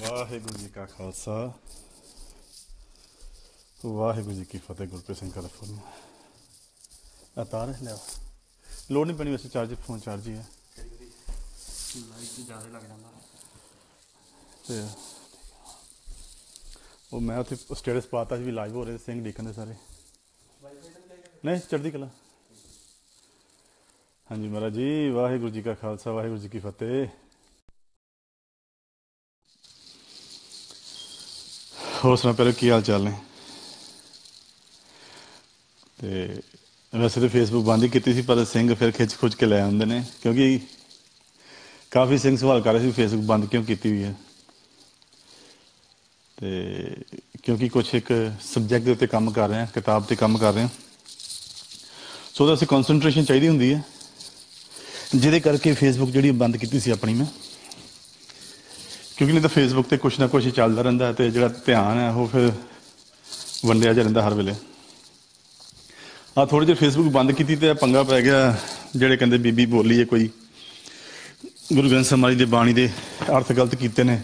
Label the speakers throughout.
Speaker 1: ਵਾਹਿਗੁਰੂ ਜੀ ਕਾ ਖਾਲਸਾ ਵਾਹਿਗੁਰੂ ਜੀ ਕੀ ਫਤਿਹ ਗੁਰਪ੍ਰੀਤ ਸਿੰਘ ਕੈਲੀਫੋਰਨੀਆ ਆ ਤਾਰ ਹੈ ਲਿਆ ਲੋਡ ਨਹੀਂ ਪੈਣੀ ਵੈਸੇ ਚਾਰਜ ਫੋਨ ਚਾਰਜ ਹੀ ਹੈ
Speaker 2: ਲਾਈਟ ਜ਼ਿਆਦਾ ਲੱਗ ਜਾਂਦਾ
Speaker 1: ਤੇ ਉਹ ਮੈਂ ਉੱਥੇ ਸਟੇਟਸ ਪਾਤਾ ਸੀ ਵੀ ਲਾਈਵ ਹੋ ਰਹੇ ਸਿੰਘ ਦੇਖਣ ਦੇ ਸਾਰੇ ਨਹੀਂ ਚੜ੍ਹਦੀ ਕਲਾ ਹਾਂਜੀ ਮਹਾਰਾਜ ਜੀ ਵਾਹਿਗੁਰੂ ਜੀ ਕਾ ਖਾਲਸਾ ਵਾਹਿਗੁਰੂ ਜੀ ਕੀ ਫਤਿਹ ਹੋਰ ਸੁਣਾ ਪਹਿਲਾਂ ਕੀ ਹਾਲ ਚਾਲ ਨੇ? ਤੇ ਵੈਸੇ ਤਾਂ ਫੇਸਬੁੱਕ ਬੰਦ ਹੀ ਕੀਤੀ ਸੀ, ਪਰ ਸਿੰਘ ਫਿਰ ਖਿੱਚ ਖੁੱਚ ਕੇ ਲੈ ਆਉਂਦੇ ਨੇ, ਕਿਉਂਕਿ ਕਾਫੀ ਸਿੰਘ ਸਵਾਲ ਕਰ ਰਹੇ ਸੀ ਫੇਸਬੁੱਕ ਬੰਦ ਕਿਉਂ ਕੀਤੀ ਹੋਈ ਹੈ? ਤੇ ਕਿਉਂਕਿ ਕੁਝ ਇੱਕ ਸਬਜੈਕਟ ਦੇ ਉੱਤੇ ਕੰਮ ਕਰ ਰਹੇ ਹਾਂ, ਕਿਤਾਬ ਤੇ ਕੰਮ ਕਰ ਰਹੇ ਹਾਂ। ਸੋ ਉਹਦਾ ਅਸੀਂ ਕਨਸੈਂਟਰੇਸ਼ਨ ਚਾਹੀਦੀ ਹੁੰਦੀ ਹੈ, ਜਿਹਦੇ ਕਰਕੇ ਫੇਸਬੁੱਕ ਜਿਹੜੀ ਬੰਦ ਕੀਤੀ ਸੀ ਆਪਣੀ ਮੈਂ। ਕਿਉਂਕਿ ਨਹੀਂ ਤਾਂ ਫੇਸਬੁੱਕ ਤੇ ਕੁਛ ਨਾ ਕੁਛ ਚੱਲਦਾ ਰਹਿੰਦਾ ਹੈ ਤੇ ਜਿਹੜਾ ਧਿਆਨ ਹੈ ਉਹ ਫਿਰ ਵੰਡਿਆ ਜਾ ਰਹਿੰਦਾ ਹਰ ਵੇਲੇ। ਆ ਥੋੜੀ ਜਿਹੀ ਫੇਸਬੁੱਕ ਬੰਦ ਕੀਤੀ ਤੇ ਪੰਗਾ ਪੈ ਗਿਆ ਜਿਹੜੇ ਕਹਿੰਦੇ ਬੀਬੀ ਬੋਲੀ ਹੈ ਕੋਈ। ਗੁਰੂ ਗ੍ਰੰਥ ਸਾਹਿਬ ਮਹਾਰਾਜ ਦੀ ਬਾਣੀ ਦੇ ਅਰਥ ਗਲਤ ਕੀਤੇ ਨੇ।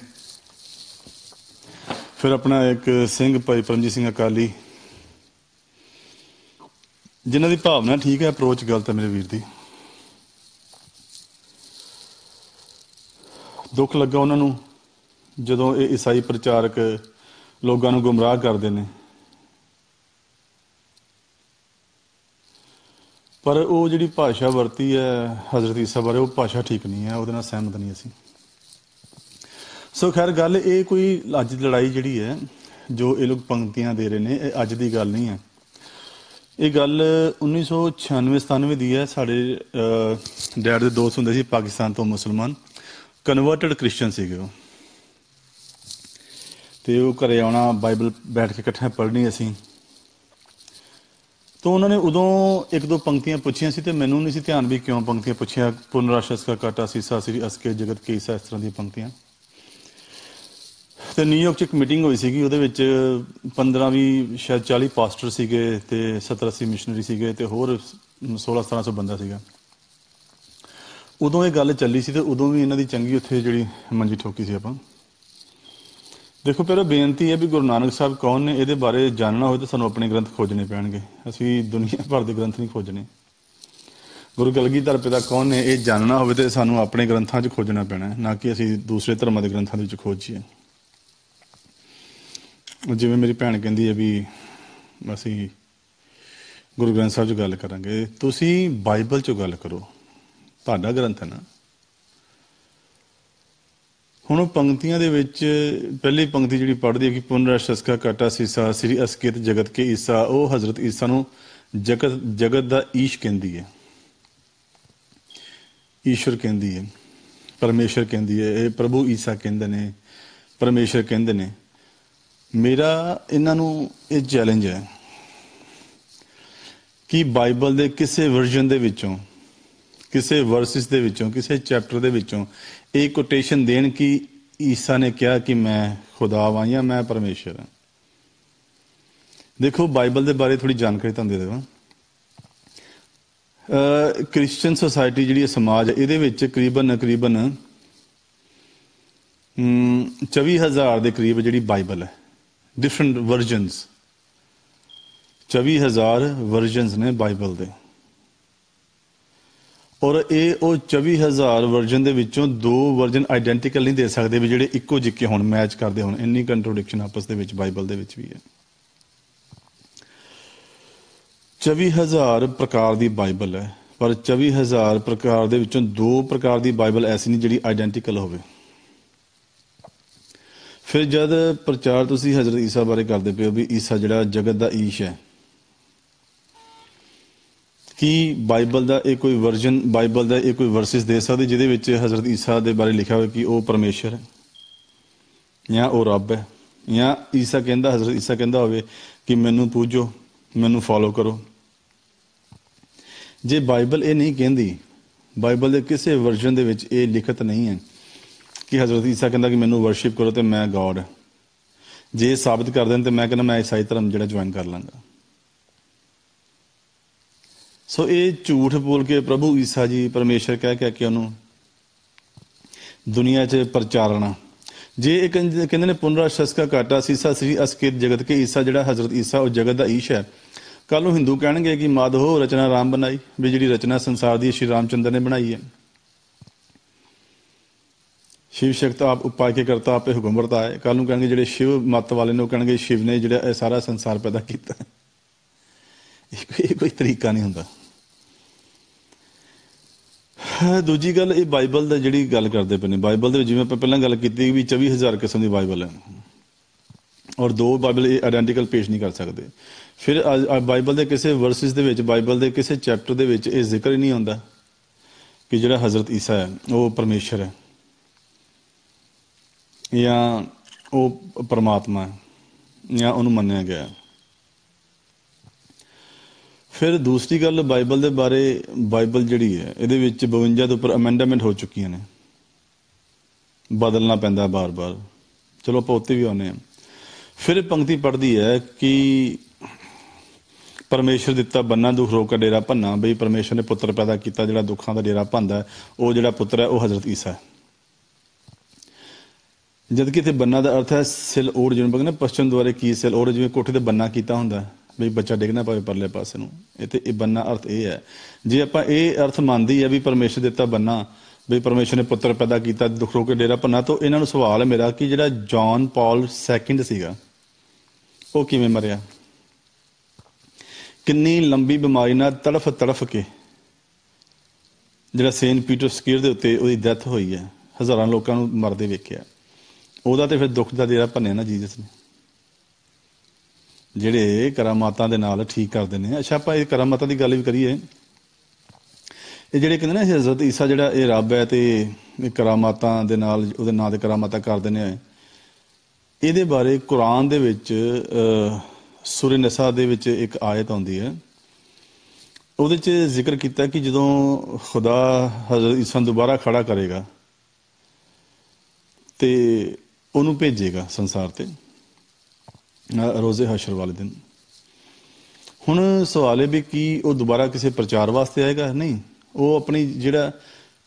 Speaker 1: ਫਿਰ ਆਪਣਾ ਇੱਕ ਸਿੰਘ ਭਾਈ ਪਰਮਜੀਤ ਸਿੰਘ ਅਕਾਲੀ, ਜਿਨ੍ਹਾਂ ਦੀ ਭਾਵਨਾ ਠੀਕ ਹੈ, ਅਪਰੋਚ ਗਲਤ ਹੈ ਮੇਰੇ ਵੀਰ ਦੀ। ਦੁੱਖ ਲੱਗਾ ਉਹਨਾਂ ਨੂੰ। ਜਦੋਂ ਇਹ ਈਸਾਈ ਪ੍ਰਚਾਰਕ ਲੋਕਾਂ ਨੂੰ ਗੁੰਮਰਾਹ ਕਰਦੇ ਨੇ। ਪਰ ਉਹ ਜਿਹੜੀ ਭਾਸ਼ਾ ਵਰਤੀ ਹੈ, ਹਜ਼ਰਤ ਈਸਾ ਬਾਰੇ ਉਹ ਭਾਸ਼ਾ ਠੀਕ ਨਹੀਂ ਹੈ, ਉਹਦੇ ਨਾਲ ਸਹਿਮਤ ਨਹੀਂ ਅਸੀਂ। ਸੋ ਖੈਰ, ਗੱਲ ਇਹ ਕੋਈ ਅੱਜ ਦੀ ਲੜਾਈ ਜਿਹੜੀ ਹੈ, ਜੋ ਇਹ ਲੋਕ ਪੰਕਤੀਆਂ ਦੇ ਰਹੇ ਨੇ, ਇਹ ਅੱਜ ਦੀ ਗੱਲ ਨਹੀਂ ਹੈ। ਇਹ ਗੱਲ 1996 97 ਦੀ ਹੈ। ਸਾਡੇ ਡੈਡ ਦੇ ਦੋਸਤ ਹੁੰਦੇ ਸੀ ਪਾਕਿਸਤਾਨ ਤੋਂ ਮੁਸਲਮਾਨ। ਕਨਵਰਟਡ ਕ੍ਰਿਸਚੀਅਨ ਸੀਗੇ ਉਹ। ਤੇ ਉਹ ਘਰੇ ਆਉਣਾ, ਬਾਈਬਲ ਬੈਠ ਕੇ ਇਕੱਠੇ ਪੜ੍ਹਨੀ ਅਸੀਂ ਤਾਂ ਉਹਨਾਂ ਨੇ ਉਦੋਂ ਇੱਕ ਦੋ ਪੰਕਤੀਆਂ ਪੁੱਛੀਆਂ ਸੀ ਤੇ ਮੈਨੂੰ ਨਹੀਂ ਸੀ ਧਿਆਨ ਵੀ ਕਿਉਂ ਪੰਕਤੀਆਂ ਪੁੱਛੀਆਂ। ਪੁਨਰਾਸ਼ਸ ਕਾ ਕਾਟਾ ਸੀਸਾ ਸ੍ਰੀ ਅਸਕੇ, ਜਗਤ ਕੇ ਈਸਾ ਇਸ ਤਰ੍ਹਾਂ ਦੀਆਂ ਪੰਕਤੀਆਂ। ਤੇ ਨਿਊਯਾਰਕ 'ਚ ਇੱਕ ਮੀਟਿੰਗ ਹੋਈ ਸੀਗੀ, ਉਹਦੇ ਵਿੱਚ 15 ਵੀ ਸ਼ਾਇਦ 40 ਪਾਸਟਰ ਸੀਗੇ ਤੇ 70 80 ਮਿਸ਼ਨਰੀ ਸੀਗੇ ਤੇ ਹੋਰ 16 1700 ਬੰਦਾ ਸੀਗਾ। ਉਦੋਂ ਇਹ ਗੱਲ ਚੱਲੀ ਸੀ ਤੇ ਉਦੋਂ ਵੀ ਇਹਨਾਂ ਦੀ ਚੰਗੀ ਉੱਥੇ ਜਿਹੜੀ ਮੰਜੀ ਠੋਕੀ ਸੀ ਆਪਾਂ। ਦੇਖੋ ਪਹਿਲਾਂ ਬੇਨਤੀ ਹੈ ਵੀ ਗੁਰੂ ਨਾਨਕ ਸਾਹਿਬ ਕੌਣ ਨੇ, ਇਹਦੇ ਬਾਰੇ ਜਾਣਨਾ ਹੋਵੇ ਤਾਂ ਸਾਨੂੰ ਆਪਣੇ ਗ੍ਰੰਥ ਖੋਜਣੇ ਪੈਣਗੇ। ਅਸੀਂ ਦੁਨੀਆ ਭਰ ਦੇ ਗ੍ਰੰਥ ਨਹੀਂ ਖੋਜਣੇ। ਗੁਰੂ ਕਲਗੀਧਰ ਪਿਤਾ ਕੌਣ ਨੇ, ਇਹ ਜਾਣਨਾ ਹੋਵੇ ਤੇ ਸਾਨੂੰ ਆਪਣੇ ਗ੍ਰੰਥਾਂ 'ਚ ਖੋਜਣਾ ਪੈਣਾ ਹੈ, ਨਾ ਕਿ ਅਸੀਂ ਦੂਸਰੇ ਧਰਮਾਂ ਦੇ ਗ੍ਰੰਥਾਂ ਦੇ ਵਿੱਚ ਖੋਜੀਏ। ਜਿਵੇਂ ਮੇਰੀ ਭੈਣ ਕਹਿੰਦੀ ਹੈ ਵੀ ਅਸੀਂ ਗੁਰੂ ਗ੍ਰੰਥ ਸਾਹਿਬ 'ਚ ਗੱਲ ਕਰਾਂਗੇ, ਤੁਸੀਂ ਬਾਈਬਲ 'ਚੋਂ ਗੱਲ ਕਰੋ। ਤੁਹਾਡਾ ਗ੍ਰੰਥ ਹੈ ਨਾ? ਹੁਣ ਉਹ ਪੰਕਤੀਆਂ ਦੇ ਵਿੱਚ, ਪਹਿਲੀ ਪੰਕਤੀ ਜਿਹੜੀ ਪੜ੍ਹਦੀ ਹੈ ਕਿ ਪੁਨਰਸ਼ਸ ਕਾ ਕਾਟਾ ਸੀਸਾ, ਸ੍ਰੀ ਅਸਕੇਤ ਜਗਤ ਕੇ ਈਸਾ, ਉਹ ਹਜ਼ਰਤ ਈਸਾ ਨੂੰ ਜਗਤ ਜਗਤ ਦਾ ਈਸ਼ ਕਹਿੰਦੀ ਹੈ। ਈਸ਼ਵਰ ਕਹਿੰਦੀ ਹੈ ਪਰਮੇਸ਼ਰ ਕਹਿੰਦੀ ਹੈ, ਇਹ ਪ੍ਰਭੂ ਈਸਾ ਕਹਿੰਦੇ ਨੇ ਪਰਮੇਸ਼ਰ ਕਹਿੰਦੇ ਨੇ। ਮੇਰਾ ਇਹਨਾਂ ਨੂੰ ਇਹ ਚੈਲੰਜ ਹੈ ਕਿ ਬਾਈਬਲ ਦੇ ਕਿਸੇ ਵਰਜ਼ਨ ਦੇ ਵਿੱਚੋਂ ਕਿਸੇ ਵਰਸਿਸ ਦੇ ਵਿੱਚੋਂ, ਕਿਸੇ ਚੈਪਟਰ ਦੇ ਵਿੱਚੋਂ ਇਹ ਕੋਟੇਸ਼ਨ ਦੇਣ ਕਿ ਈਸਾ ਨੇ ਕਿਹਾ ਕਿ ਮੈਂ ਖੁਦਾ ਵਾਂ ਜਾਂ ਮੈਂ ਪਰਮੇਸ਼ਰ ਹਾਂ। ਦੇਖੋ, ਬਾਈਬਲ ਦੇ ਬਾਰੇ ਥੋੜੀ ਜਾਣਕਾਰੀ ਤੁਹਾਨੂੰ ਦੇ ਦੇਵਾਂ। ਕ੍ਰਿਸਚੀਅਨ ਸੋਸਾਇਟੀ ਜਿਹੜੀ ਸਮਾਜ ਹੈ, ਇਹਦੇ ਵਿੱਚ ਕਰੀਬਨ ਤਕਰੀਬਨ 24000 ਦੇ ਕਰੀਬ ਜਿਹੜੀ ਬਾਈਬਲ ਹੈ। ਡਿਫਰੈਂਟ ਵਰਜ਼ਨਸ 24000 ਵਰਜ਼ਨਸ ਨੇ ਬਾਈਬਲ ਦੇ। ਔਰ ਇਹ ਉਹ 24000 ਵਰਜਨ ਦੇ ਵਿੱਚੋਂ ਦੋ ਵਰਜਨ ਆਇਡੈਂਟੀਕਲ ਨਹੀਂ ਦੇ ਸਕਦੇ ਵੀ ਜਿਹੜੇ ਇੱਕੋ ਜਿੱਕੇ ਹੋਣ ਮੈਚ ਕਰਦੇ ਹੋਣ। ਇੰਨੀ ਕੰਟਰੋਡਿਕਸ਼ਨ ਆਪਸ ਦੇ ਵਿੱਚ, ਬਾਈਬਲ ਦੇ ਵਿੱਚ ਵੀ ਹੈ। 24000 ਪ੍ਰਕਾਰ ਦੀ ਬਾਈਬਲ ਹੈ, ਪਰ 24000 ਪ੍ਰਕਾਰ ਦੇ ਵਿੱਚੋਂ ਦੋ ਪ੍ਰਕਾਰ ਦੀ ਬਾਈਬਲ ਐਸੀ ਨਹੀਂ ਜਿਹੜੀ ਆਇਡੈਂਟੀਕਲ ਹੋਵੇ। ਫਿਰ ਜਦ ਪ੍ਰਚਾਰ ਤੁਸੀਂ ਹਜ਼ਰਤ ਈਸਾ ਬਾਰੇ ਕਰਦੇ ਪਿਓ ਵੀ ਈਸਾ ਜਿਹੜਾ ਜਗਤ ਦਾ ਈਸ਼ ਹੈ ਕੀ ਬਾਈਬਲ ਦਾ ਇਹ ਕੋਈ ਵਰਜਨ, ਬਾਈਬਲ ਦਾ ਇਹ ਕੋਈ ਵਰਸਿਸ ਦੇ ਸਕਦੇ ਜਿਹਦੇ ਵਿੱਚ ਹਜ਼ਰਤ ਈਸਾ ਦੇ ਬਾਰੇ ਲਿਖਿਆ ਹੋਵੇ ਕਿ ਉਹ ਪਰਮੇਸ਼ਰ ਹੈ? ਜਾਂ ਉਹ ਰੱਬ ਹੈ? ਜਾਂ ਈਸਾ ਕਹਿੰਦਾ, ਹਜ਼ਰਤ ਈਸਾ ਕਹਿੰਦਾ ਹੋਵੇ ਕਿ ਮੈਨੂੰ ਪੂਜੋ, ਮੈਨੂੰ ਫੋਲੋ ਕਰੋ। ਜੇ ਬਾਈਬਲ ਇਹ ਨਹੀਂ ਕਹਿੰਦੀ, ਬਾਈਬਲ ਦੇ ਕਿਸੇ ਵਰਜਨ ਦੇ ਵਿੱਚ ਇਹ ਲਿਖਤ ਨਹੀਂ ਹੈ ਕਿ ਹਜ਼ਰਤ ਈਸਾ ਕਹਿੰਦਾ ਕਿ ਮੈਨੂੰ ਵਰਸ਼ਿਪ ਕਰੋ ਤੇ ਮੈਂ ਗੋਡ ਜੇ ਇਹ ਸਾਬਤ ਕਰ ਦੇਣ ਤੇ ਮੈਂ ਕਹਿੰਦਾ ਮੈਂ ਈਸਾਈ ਧਰਮ ਜਿਹੜਾ ਜੁਆਇਨ ਕਰ ਲਾਂਗਾ। ਸੋ ਇਹ ਝੂਠ ਬੋਲ ਕੇ ਪ੍ਰਭੂ ਈਸਾ ਜੀ ਪਰਮੇਸ਼ਰ ਕਹਿ ਕਹਿ ਕੇ ਉਹਨੂੰ ਦੁਨੀਆ 'ਚ ਪ੍ਰਚਾਰਨਾ। ਜੇ ਇਹ ਕਹਿੰਦੇ ਕਹਿੰਦੇ ਨੇ ਪੁਨਰਾ ਸ਼ਸਕਾ ਘਾਟਾ ਸੀਸਾ ਸ੍ਰੀ ਅਸਕਿਤ ਜਗਤ ਕੇ ਈਸਾ, ਜਿਹੜਾ ਹਜ਼ਰਤ ਈਸਾ ਉਹ ਜਗਤ ਦਾ ਈਸ਼ ਹੈ। ਕੱਲ ਨੂੰ ਹਿੰਦੂ ਕਹਿਣਗੇ ਕਿ ਮਾਧੋ ਰਚਨਾ ਰਾਮ ਬਣਾਈ ਵੀ ਜਿਹੜੀ ਰਚਨਾ ਸੰਸਾਰ ਦੀ ਸ਼੍ਰੀ ਰਾਮਚੰਦਰ ਨੇ ਬਣਾਈ ਹੈ। ਸ਼ਿਵ ਸ਼ਕਤ ਆਪ ਉਪਾਇ ਕੇ ਕਰਤਾ, ਆਪੇ ਹੁਕਮ ਵਰਤਾਏ ਕੱਲ ਨੂੰ ਕਹਿਣਗੇ ਜਿਹੜੇ ਸ਼ਿਵ ਮਤ ਵਾਲੇ ਨੇ ਉਹ ਕਹਿਣਗੇ, ਸ਼ਿਵ ਨੇ ਜਿਹੜਾ ਇਹ ਸਾਰਾ ਸੰਸਾਰ ਪੈਦਾ ਕੀਤਾ। ਇਹ ਕੋਈ- ਤਰੀਕਾ ਨਹੀਂ ਹੁੰਦਾ। ਦੂਜੀ ਗੱਲ ਇਹ ਬਾਈਬਲ ਦਾ ਜਿਹੜੀ ਗੱਲ ਕਰਦੇ ਪਏ ਨੇ, ਬਾਈਬਲ ਦੇ ਵਿੱਚ ਜਿਵੇਂ ਆਪਾਂ ਪਹਿਲਾਂ ਗੱਲ ਕੀਤੀ ਵੀ 24000 ਕਿਸਮ ਦੀ ਬਾਈਬਲ ਹੈ। ਔਰ ਦੋ ਬਾਈਬਲ ਇਹ ਆਇਡੈਂਟੀਕਲ ਪੇਸ਼ ਨਹੀਂ ਕਰ ਸਕਦੇ। ਫਿਰ ਬਾਈਬਲ ਦੇ ਕਿਸੇ ਵਰਸਿਸ ਦੇ ਵਿੱਚ, ਬਾਈਬਲ ਦੇ ਕਿਸੇ ਚੈਪਟਰ ਦੇ ਵਿੱਚ ਇਹ ਜ਼ਿਕਰ ਹੀ ਨਹੀਂ ਹੁੰਦਾ ਕਿ ਜਿਹੜਾ ਹਜ਼ਰਤ ਈਸਾ ਹੈ, ਉਹ ਪਰਮੇਸ਼ਰ ਹੈ। ਜਾਂ ਉਹ ਪਰਮਾਤਮਾ ਹੈ, ਜਾਂ ਉਹਨੂੰ ਮੰਨਿਆ ਗਿਆ ਹੈ। ਫਿਰ ਦੂਸਰੀ ਗੱਲ ਬਾਈਬਲ ਦੇ ਬਾਰੇ ਬਾਈਬਲ ਜਿਹੜੀ ਹੈ ਇਹਦੇ ਵਿੱਚ 52 ਦੇ ਉੱਪਰ ਅਮੈਂਡਮੈਂਟ ਹੋ ਚੁੱਕੀਆਂ ਨੇ। ਬਦਲਣਾ ਪੈਂਦਾ ਬਾਰ-ਬਾਰ। ਚਲੋ ਆਪਾਂ ਉੱਤੇ ਵੀ ਆਉਂਦੇ ਹਾਂ। ਫਿਰ ਪੰਕਤੀ ਪੜਦੀ ਹੈ ਕਿ ਪਰਮੇਸ਼ਰ ਦਿੱਤਾ ਬੰਨਾ ਦੁੱਖ ਰੋਕ ਕੇ ਡੇਰਾ ਭੰਨਾ। ਬਈ ਪਰਮੇਸ਼ਰ ਨੇ ਪੁੱਤਰ ਪੈਦਾ ਕੀਤਾ ਜਿਹੜਾ ਦੁੱਖਾਂ ਦਾ ਡੇਰਾ ਭੰਦਾ ਉਹ ਜਿਹੜਾ ਪੁੱਤਰ ਹੈ ਉਹ ਹਜ਼ਰਤ ਈਸਾ ਹੈ। ਜਦ ਕਿ ਤੇ ਬੰਨਾ ਦਾ ਅਰਥ ਹੈ ਸਿਲ ਓੜ ਜਿਹਨੂੰ ਕਹਿੰਦੇ ਨਾ ਦੁਆਰੇ ਕੀ ਸਿਲ ਓੜ ਜਿਵੇਂ ਕੋਠੇ ਤੇ ਬੰਨਾ ਕੀਤਾ ਹੁੰਦਾ ਹੈ, ਬਈ ਬੱਚਾ ਡਿੱਗਣਾ ਪਵੇ ਪਰਲੇ ਪਾਸੇ ਨੂੰ। ਇਹ ਤੇ ਇਹ ਬੰਨਾ ਅਰਥ ਇਹ ਹੈ। ਜੇ ਆਪਾਂ ਇਹ ਅਰਥ ਮੰਨਦੀ ਹੈ ਵੀ ਪਰਮੇਸ਼ਰ ਦਿੱਤਾ ਬੰਨਾ ਬਈ ਪਰਮੇਸ਼ਰ ਨੇ ਪੁੱਤਰ ਪੈਦਾ ਕੀਤਾ, ਦੁੱਖ ਰੋ ਕੇ ਡੇਰਾ ਭੰਨਾ, ਤਾਂ ਇਹਨਾਂ ਨੂੰ ਸਵਾਲ ਹੈ ਮੇਰਾ ਕਿ ਜਿਹੜਾ ਜੌਨ ਪਾਲ ਸੈਕਿੰਡ ਸੀਗਾ, ਉਹ ਕਿਵੇਂ ਮਰਿਆ? ਕਿੰਨੀ ਲੰਬੀ ਬਿਮਾਰੀ ਨਾਲ ਤੜਫ ਤੜਫ ਕੇ ਜਿਹੜਾ ਸੇਂਟ ਪੀਟਰ ਸਕੀਰ ਦੇ ਉੱਤੇ ਉਹਦੀ ਡੈਥ ਹੋਈ ਹੈ, ਹਜ਼ਾਰਾਂ ਲੋਕਾਂ ਨੂੰ ਮਰਦੇ ਵੇਖਿਆ। ਉਹਦਾ ਤੇ ਫਿਰ ਦੁੱਖ ਦਾ ਡੇਰਾ ਭੰਨਿਆ ਨਾ ਜੀਸਸ ਨੇ। ਜਿਹੜੇ ਕਰਾਮਾਤਾਂ ਦੇ ਨਾਲ ਠੀਕ ਕਰਦੇ ਨੇ। ਅੱਛਾ ਆਪਾਂ ਇਹ ਕਰਾਮਾਤਾਂ ਦੀ ਗੱਲ ਵੀ ਕਰੀਏ। ਇਹ ਜਿਹੜੇ ਕਹਿੰਦੇ ਨਾ ਹਜ਼ਰਤ ਈਸਾ ਜਿਹੜਾ ਇਹ ਰੱਬ ਹੈ ਤੇ ਇਹ ਕਰਾਮਾਤਾਂ ਦੇ ਨਾਲ ਉਹਦੇ ਨਾਂ ਦੇ ਕਰਾਮਾਤਾਂ ਕਰਦੇ ਨੇ। ਇਹਦੇ ਬਾਰੇ ਕੁਰਾਨ ਦੇ ਵਿੱਚ ਅਹ, ਸੂਰੇ ਨਸਾ ਦੇ ਵਿੱਚ ਇੱਕ ਆਇਤ ਆਉਂਦੀ ਹੈ। ਉਹਦੇ 'ਚ ਜ਼ਿਕਰ ਕੀਤਾ ਕਿ ਜਦੋਂ ਖੁਦਾ ਹਜ਼ਰਤ ਈਸਾ ਨੂੰ ਦੁਬਾਰਾ ਖੜਾ ਕਰੇਗਾ ਤੇ ਉਹਨੂੰ ਭੇਜੇਗਾ ਸੰਸਾਰ ਤੇ। ਰੋਜ਼ੇ ਹਸ਼ਰ ਵਾਲੇ ਦਿਨ। ਹੁਣ ਸਵਾਲ ਇਹ ਵੀ ਕੀ ਉਹ ਦੁਬਾਰਾ ਕਿਸੇ ਪ੍ਰਚਾਰ ਵਾਸਤੇ ਆਏਗਾ? ਨਹੀਂ। ਉਹ ਆਪਣੀ ਜਿਹੜਾ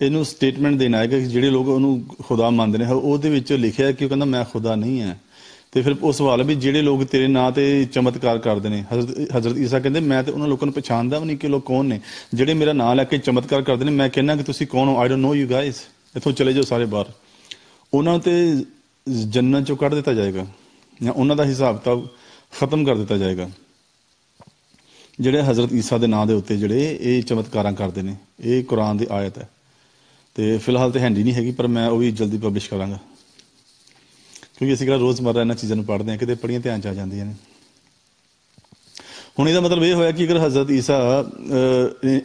Speaker 1: ਇਹਨੂੰ ਸਟੇਟਮੈਂਟ ਦੇਣਾ ਆਏਗਾ ਕਿ ਜਿਹੜੇ ਲੋਕ ਉਹਨੂੰ ਖੁਦਾ ਮੰਨਦੇ ਨੇ ਉਹਦੇ ਵਿੱਚ ਲਿਖਿਆ ਕਿ ਉਹ ਕਹਿੰਦਾ, ਮੈਂ ਖੁਦਾ ਨਹੀਂ ਹੈ। ਤੇ ਫਿਰ ਉਹ ਸਵਾਲ ਵੀ ਜਿਹੜੇ ਲੋਕ ਤੇਰੇ ਨਾਂ ਤੇ ਚਮਤਕਾਰ ਕਰਦੇ ਨੇ, ਹਜ਼ਰਤ ਹਜ਼ਰਤ ਈਸਾ ਕਹਿੰਦੇ, ਮੈਂ ਤੇ ਉਹਨਾਂ ਲੋਕਾਂ ਨੂੰ ਪਛਾਣਦਾ ਵੀ ਨਹੀਂ ਕਿ ਲੋਕ ਕੌਣ ਨੇ। ਜਿਹੜੇ ਮੇਰਾ ਨਾਂ ਲੈ ਕੇ ਚਮਤਕਾਰ ਕਰਦੇ ਨੇ, ਮੈਂ ਕਹਿੰਦਾ ਕਿ ਤੁਸੀਂ ਕੌਣ ਹੋ? I don't know you guys ਇੱਥੋਂ ਚਲੇ ਜਾਓ ਸਾਰੇ ਬਾਹਰ। ਉਹਨਾਂ ਤੇ ਜੰਨਤ ਚੋਂ ਕੱਢ ਦਿੱਤਾ ਜਾਏਗਾ। ਜਾਂ ਉਹਨਾਂ ਦਾ ਹਿਸਾਬ ਕਿਤਾਬ ਖਤਮ ਕਰ ਦਿੱਤਾ ਜਾਏਗਾ। ਜਿਹੜੇ ਹਜ਼ਰਤ ਈਸਾ ਦੇ ਨਾਂ ਦੇ ਉੱਤੇ ਜਿਹੜੇ ਇਹ ਚਮਤਕਾਰਾਂ ਕਰਦੇ ਨੇ, ਇਹ ਕੁਰਾਨ ਦੀ ਆਇਤ ਹੈ। ਤੇ ਫਿਲਹਾਲ ਤੇ ਹੈਂਡੀ ਨਹੀਂ ਹੈਗੀ, ਪਰ ਮੈਂ ਉਹ ਵੀ ਜਲਦੀ ਪਬਲਿਸ਼ ਕਰਾਂਗਾ। ਕਿਉਂਕਿ ਅਸੀਂ ਕਿਹੜਾ ਰੋਜ਼ਮਰਰਾ ਇਹਨਾਂ ਚੀਜ਼ਾਂ ਨੂੰ ਪੜ੍ਹਦੇ ਹਾਂ, ਕਿਤੇ ਪੜ੍ਹੀਆਂ ਧਿਆਨ ਚ ਆ ਜਾਂਦੀਆਂ ਨੇ। ਹੁਣ ਇਹਦਾ ਮਤਲਬ ਇਹ ਹੋਇਆ ਕਿ ਅਗਰ ਹਜ਼ਰਤ ਈਸਾ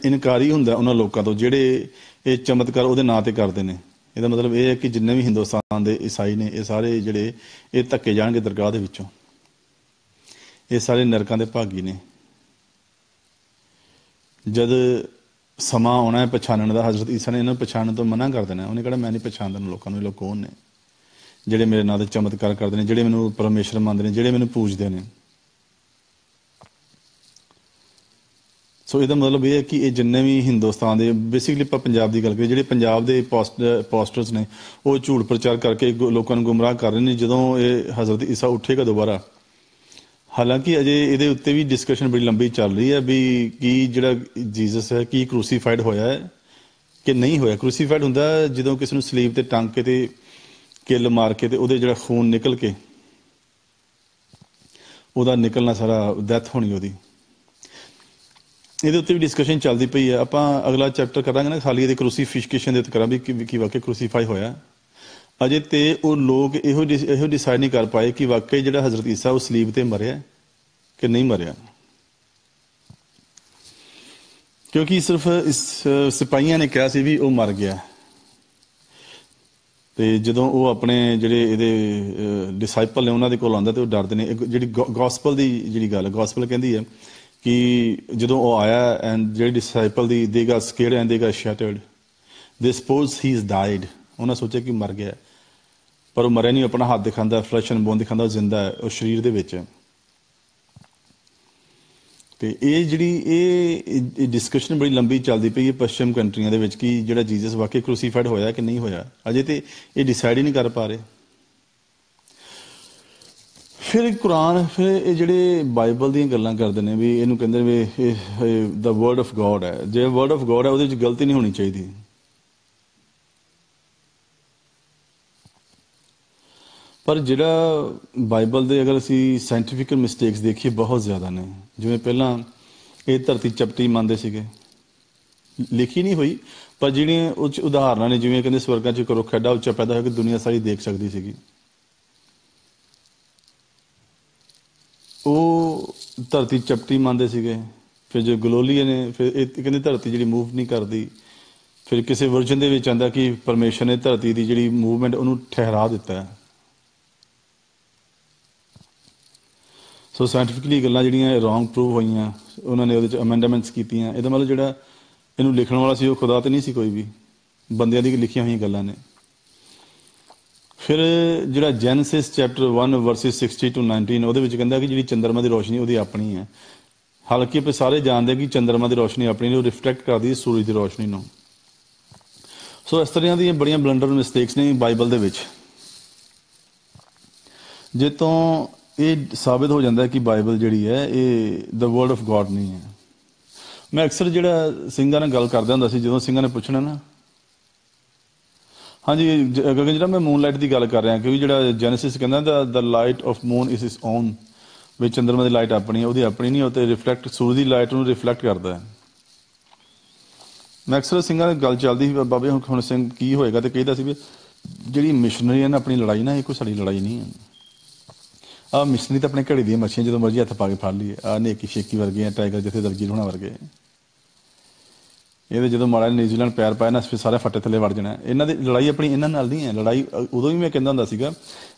Speaker 1: ਇਨਕਾਰੀ ਹੁੰਦਾ ਉਹਨਾਂ ਲੋਕਾਂ ਤੋਂ, ਜਿਹੜੇ ਇਹ ਚਮਤਕਾਰ ਉਹਦੇ ਨਾਂ ਤੇ ਕਰਦੇ ਨੇ ਇਹਦਾ ਮਤਲਬ ਇਹ ਹੈ ਕਿ ਜਿੰਨੇ ਵੀ ਹਿੰਦੁਸਤਾਨ ਦੇ ਈਸਾਈ ਨੇ, ਇਹ ਸਾਰੇ ਜਿਹੜੇ ਇਹ ਧੱਕੇ ਜਾਣਗੇ ਦਰਗਾਹ ਦੇ ਵਿੱਚੋਂ। ਇਹ ਸਾਰੇ ਨਰਕਾਂ ਦੇ ਭਾਗੀ ਨੇ। ਜਦ ਸਮਾਂ ਆਉਣਾ ਹੈ ਪਛਾਣਨ ਦਾ, ਹਜ਼ਰਤ ਈਸਾ ਨੇ ਇਹਨਾਂ ਨੂੰ ਪਛਾਣਨ ਤੋਂ ਮਨਾ ਕਰ ਦੇਣਾ। ਉਹਨੇ ਕਿਹੜਾ ਮੈਂ ਨਹੀਂ ਪਛਾਣਦਾ ਇਹਨਾਂ ਲੋਕਾਂ ਨੂੰ, ਇਹ ਲੋਕ ਕੌਣ ਨੇ? ਜਿਹੜੇ ਮੇਰੇ ਨਾਂ ਤੇ ਚਮਤਕਾਰ ਕਰਦੇ ਨੇ, ਜਿਹੜੇ ਮੈਨੂੰ ਪਰਮੇਸ਼ਰ ਮੰਨਦੇ ਨੇ, ਜਿਹੜੇ ਮੈਨੂੰ ਪੂਜਦੇ ਨੇ। ਸੋ ਇਹਦਾ ਮਤਲਬ ਇਹ ਹੈ ਕਿ ਇਹ ਜਿੰਨੇ ਵੀ ਹਿੰਦੁਸਤਾਨ ਦੇ ਬੇਸਿਕਲੀ ਆਪਾਂ ਪੰਜਾਬ ਦੀ ਗੱਲ ਕਰੀਏ, ਜਿਹੜੇ ਪੰਜਾਬ ਦੇ ਪੋਸਟਰਸ ਨੇ, ਉਹ ਝੂਠ ਪ੍ਰਚਾਰ ਕਰਕੇ ਗੁ- ਲੋਕਾਂ ਨੂੰ ਗੁੰਮਰਾਹ ਕਰ ਰਹੇ ਨੇ, ਜਦੋਂ ਇਹ ਹਜ਼ਰਤ ਈਸਾ ਉੱਠੇਗਾ ਦੁਬਾਰਾ। ਹਾਲਾਂਕਿ ਅਜੇ ਇਹਦੇ ਉੱਤੇ ਵੀ ਡਿਸਕਸ਼ਨ ਬੜੀ ਲੰਬੀ ਚੱਲ ਰਹੀ ਹੈ ਵੀ ਕੀ ਜਿਹੜਾ ਜੀਸਸ ਹੈ, ਕੀ ਕ੍ਰੂਸੀਫਾਈਡ ਹੋਇਆ ਹੈ, ਕਿ ਨਹੀਂ ਹੋਇਆ। ਕ੍ਰੂਸੀਫਾਈਡ ਹੁੰਦਾ ਜਦੋਂ ਕਿਸੇ ਨੂੰ ਸਲੀਬ ਤੇ ਟੰਗ ਕੇ ਤੇ ਕਿੱਲ ਮਾਰ ਕੇ ਤੇ ਉਹਦੇ ਜਿਹੜਾ ਖੂਨ ਨਿਕਲ ਕੇ, ਉਹਦਾ ਨਿਕਲਣਾ ਸਾਰਾ ਡੈਥ ਹੋਣੀ ਉਹਦੀ। ਇਹਦੇ ਉੱਤੇ ਵੀ ਡਿਸਕਸ਼ਨ ਚੱਲਦੀ ਪਈ ਹੈ। ਆਪਾਂ ਅਗਲਾ ਚੈਪਟਰ ਕਰਾਂਗੇ ਨਾ, ਖਾਲੀ ਇਹਦੇ ਕ੍ਰੂਸੀਫਿਕੇਸ਼ਨ ਦੇ ਉੱਤੇ ਕਰਾਂਗੇ ਕਿ ਕੀ ਵਾਕਈ ਕ੍ਰੂਸੀਫਾਈ ਹੋਇਆ। ਅਜੇ ਤੇ ਉਹ ਲੋਕ ਇਹੋ ਡਿਸ- ਇਹੋ ਡਿਸਾਈਡ ਨਹੀਂ ਕਰ ਪਾਏ ਕਿ ਵਾਕਈ ਜਿਹੜਾ ਹਜ਼ਰਤ ਈਸਾ ਉਹ ਸਲੀਬ ਤੇ ਮਰਿਆ ਕਿ ਨਹੀਂ ਮਰਿਆ। ਕਿਉਂਕਿ ਸਿਰਫ ਇਸ ਸਿਪਾਹੀਆਂ ਨੇ ਕਿਹਾ ਸੀ ਵੀ ਉਹ ਮਰ ਗਿਆ। ਤੇ ਜਦੋਂ ਉਹ ਆਪਣੇ ਜਿਹੜੇ ਇਹਦੇ ਡਿਸਾਈਪਲ ਨੇ ਉਹਨਾਂ ਦੇ ਕੋਲ ਆਉਂਦਾ ਤੇ ਉਹ ਡਰਦੇ ਨੇ। ਇੱਕ ਜਿਹੜੀ ਗੋਸਪਲ ਦੀ ਜਿਹੜੀ ਗੱਲ ਹੈ ਗੋਸਪਲ ਕਹਿੰਦੀ ਹੈ ਕਿ ਜਦੋਂ ਉਹ ਆਇਆ ਐਂਡ ਜਿਹੜੇ ਡਿਸਾਈਪਲ ਦੀ, ਦੇ ਗਾ ਸਕੇਅਰਡ ਐਂਡ ਦੇ ਗਾ ਸ਼ੈਟਰਡ ਦੇ ਸਪੋਜ਼ ਹੀ ਇਜ਼ ਡਾਈਡ ਉਹਨਾਂ ਸੋਚਿਆ ਕਿ ਮਰ ਗਿਆ। ਪਰ ਉਹ ਮਰਿਆ ਨਹੀਂ ਆਪਣਾ ਹੱਥ ਦਿਖਾਉਂਦਾ ਫਲੈਸ਼ ਐਂਡ ਬੋਨ ਦਿਖਾਉਂਦਾ ਜ਼ਿੰਦਾ ਹੈ, ਉਹ ਸਰੀਰ ਦੇ ਵਿੱਚ। ਹੈ ਤੇ ਇਹ ਜਿਹੜੀ, ਇਹ ਡਿਸਕਸ਼ਨ ਬੜੀ ਲੰਬੀ ਚੱਲਦੀ ਪਈ ਹੈ ਪੱਛਮ ਕੰਟਰੀਆਂ ਦੇ ਵਿੱਚ ਕਿ ਜਿਹੜਾ ਜੀਸਸ ਵਾਕਈ ਕ੍ਰੂਸੀਫਾਈਡ ਹੋਇਆ ਕਿ ਨਹੀਂ ਹੋਇਆ। ਅਜੇ ਤੇ ਇਹ ਡਿਸਾਈਡ ਹੀ ਨਹੀਂ ਕਰ ਪਾ ਰਹੇ। ਫਿਰ ਕੁਰਾਨ, ਫਿਰ ਇਹ ਜਿਹੜੇ ਬਾਈਬਲ ਦੀਆਂ ਗੱਲਾਂ ਕਰਦੇ ਨੇ ਵੀ ਇਹਨੂੰ ਕਹਿੰਦੇ ਨੇ ਵੀ ਇਹ ਦਾ ਵਰਡ ਆਫ ਗੋਡ ਹੈ। ਜੇ ਵਰਡ ਆਫ ਗੋਡ ਹੈ, ਉਹਦੇ ਵਿੱਚ ਗਲਤੀ ਨਹੀਂ ਹੋਣੀ ਚਾਹੀਦੀ। ਪਰ ਜਿਹੜਾ ਬਾਈਬਲ ਦੇ ਅਗਰ ਅਸੀਂ ਸਾਇੰਟੀਫਿਕ ਮਿਸਟੇਕਸ ਦੇਖੀਏ, ਬਹੁਤ ਜ਼ਿਆਦਾ ਨੇ। ਜਿਵੇਂ ਪਹਿਲਾਂ ਇਹ ਧਰਤੀ ਚਪਟੀ ਮੰਨਦੇ ਸੀਗੇ। ਲਿਖੀ ਨਹੀਂ ਹੋਈ, ਪਰ ਜਿਹੜੀਆਂ ਉੱਚ ਉਦਾਹਰਨਾਂ ਨੇ, ਜਿਵੇਂ ਕਹਿੰਦੇ ਸਵਰਗਾਂ 'ਚ ਕਰੋ ਖੱਡਾ ਉੱਚਾ ਪੈਦਾ ਹੋਇਆ ਕਿ ਦੁਨੀਆ ਸਾਰੀ ਦੇਖ ਸਕਦੀ ਸੀਗੀ। ਉਹ ਧਰਤੀ ਚਪਟੀ ਮੰਨਦੇ ਸੀਗੇ। ਫਿਰ ਜੋ ਗਲੋਲੀਏ ਨੇ, ਫਿਰ ਇਹ ਕਹਿੰਦੇ ਧਰਤੀ ਜਿਹੜੀ ਮੂਵ ਨਹੀਂ ਕਰਦੀ। ਫਿਰ ਕਿਸੇ ਵਰਜਨ ਦੇ ਵਿੱਚ ਆਂਦਾ ਕਿ ਪਰਮੇਸ਼ਰ ਨੇ ਧਰਤੀ ਦੀ ਜਿਹੜੀ ਮੂਵਮੈਂਟ ਉਹਨੂੰ ਠਹਿਰਾ ਦਿੱਤਾ। ਹੈ ਸੋ ਸਾਇੰਟੀਫਿਕਲੀ ਗੱਲਾਂ ਜਿਹੜੀਆਂ ਰੋਂਗ ਪ੍ਰੂਵ ਹੋਈਆਂ, ਉਹਨਾਂ ਨੇ ਉਹਦੇ ਚ ਅਮੈਂਡਮੈਂਟਸ ਕੀਤੀਆਂ। ਇਹਦਾ ਮਤਲਬ ਜਿਹੜਾ ਇਹਨੂੰ ਲਿਖਣ ਵਾਲਾ ਸੀ, ਉਹ ਖੁਦਾ ਤੇ ਨਹੀਂ ਸੀ ਕੋਈ ਵੀ। ਬੰਦਿਆਂ ਦੀ ਲਿਖੀਆਂ ਹੋਈਆਂ ਗੱਲਾਂ ਨੇ। ਫਿਰ ਜਿਹੜਾ ਜੈਨਸਿਸ ਚੈਪਟਰ 1 ਵਰਸਿਸ 60 ਟੂ 19 ਉਹਦੇ ਵਿੱਚ ਕਹਿੰਦਾ ਕਿ ਜਿਹੜੀ ਚੰਦਰਮਾ ਦੀ ਰੋਸ਼ਨੀ ਉਹਦੀ ਆਪਣੀ ਹੈ। ਹਾਲਾਂਕਿ ਆਪਾਂ ਸਾਰੇ ਜਾਣਦੇ ਕਿ ਚੰਦਰਮਾ ਦੀ ਰੋਸ਼ਨੀ ਆਪਣੀ ਨਹੀਂ, ਉਹ ਰਿਫਲੈਕਟ ਕਰਦੀ ਹੈ ਸੂਰਜ ਦੀ ਰੋਸ਼ਨੀ ਨੂੰ। ਸੋ ਇਸ ਤਰ੍ਹਾਂ ਦੀਆਂ ਬੜੀਆਂ ਬਲੰਡਰ ਮਿਸਟੇਕਸ ਨੇ ਬਾਈਬਲ ਦੇ ਵਿੱਚ। ਜੇ ਤੋਂ ਇਹ ਸਾਬਿਤ ਹੋ ਜਾਂਦਾ ਕਿ ਬਾਈਬਲ ਜਿਹੜੀ ਹੈ, ਇਹ ਦ ਵਰਡ ਆਫ ਗੋਡ ਨਹੀਂ ਹੈ। ਮੈਂ ਅਕਸਰ ਜਿਹੜਾ ਸਿੰਘਾਂ ਨਾਲ ਗੱਲ ਕਰਦਾ ਹੁੰਦਾ ਸੀ, ਜਦੋਂ ਸਿੰਘਾਂ ਨੇ ਪੁੱਛਣਾ ਨਾ ਹਾਂਜੀ ਗਗਨ ਜਿਹੜਾ ਮੈਂ ਮੂਨ ਲਾਈਟ ਦੀ ਗੱਲ ਕਰ ਰਿਹਾ, ਕਿਉਂਕਿ ਜਿਹੜਾ ਜੈਨੇਸਿਸ ਕਹਿੰਦਾ the light of moon is its own ਵੀ ਚੰਦਰਮਾ ਦੀ ਲਾਈਟ ਆਪਣੀ ਹੈ, ਉਹਦੀ ਆਪਣੀ ਨਹੀਂ, ਉਹ ਤੇ ਰਿਫਲੈਕਟ ਸੂਰਜ ਦੀ ਲਾਈਟ ਨੂੰ ਰਿਫਲੈਕਟ ਕਰਦਾ ਹੈ। ਮੈਂ ਸਿੰਘਾਂ ਨਾਲ ਗੱਲ ਚੱਲਦੀ ਸੀ, ਬਾਬੇ ਹੁਣ ਹੁਣ ਸਿੰਘ ਕੀ ਹੋਏਗਾ ਤੇ ਕਹਿੰਦਾ ਸੀ ਵੀ ਜਿਹੜੀ ਮਿਸ਼ਨਰੀ ਹੈ ਨਾ, ਆਪਣੀ ਲੜਾਈ ਨਾ, ਇਹ ਕੋਈ ਸਾਡੀ ਲੜਾਈ ਨਹੀਂ ਹੈ। ਆ ਮਿਸ਼ਨਰੀ ਤਾਂ ਆਪਣੇ ਘੜੀ ਦੀਆਂ ਮੱਛੀਆਂ ਜਦੋਂ ਮਰਜ਼ੀ ਹੱਥ ਪਾ ਕੇ ਫੜ ਲਈਏ। ਆ ਨੇਕੀ ਸ਼ੇਕੀ ਵਰਗੇ ਆ, ਟਾਈਗਰ ਜਿੱਥੇ ਦਲਜੀਤ ਹੋਣਾ ਵਰਗੇ। ਇਹਦੇ ਜਦੋਂ ਮਾੜਾ ਨਿਊਜ਼ੀਲੈਂਡ ਪੈਰ ਪਾਇਆ ਨਾ, ਫਿਰ ਸਾਰੇ ਫੱਟੇ ਥੱਲੇ ਵੜ ਜਾਣਾ। ਇਹਨਾਂ ਦੀ ਲੜਾਈ ਆਪਣੀ ਇਹਨਾਂ ਨਾਲ ਨਹੀਂ ਹੈ। ਲੜਾਈ ਉਦੋਂ ਵੀ ਮੈਂ ਕਹਿੰਦਾ ਹੁੰਦਾ ਸੀਗਾ,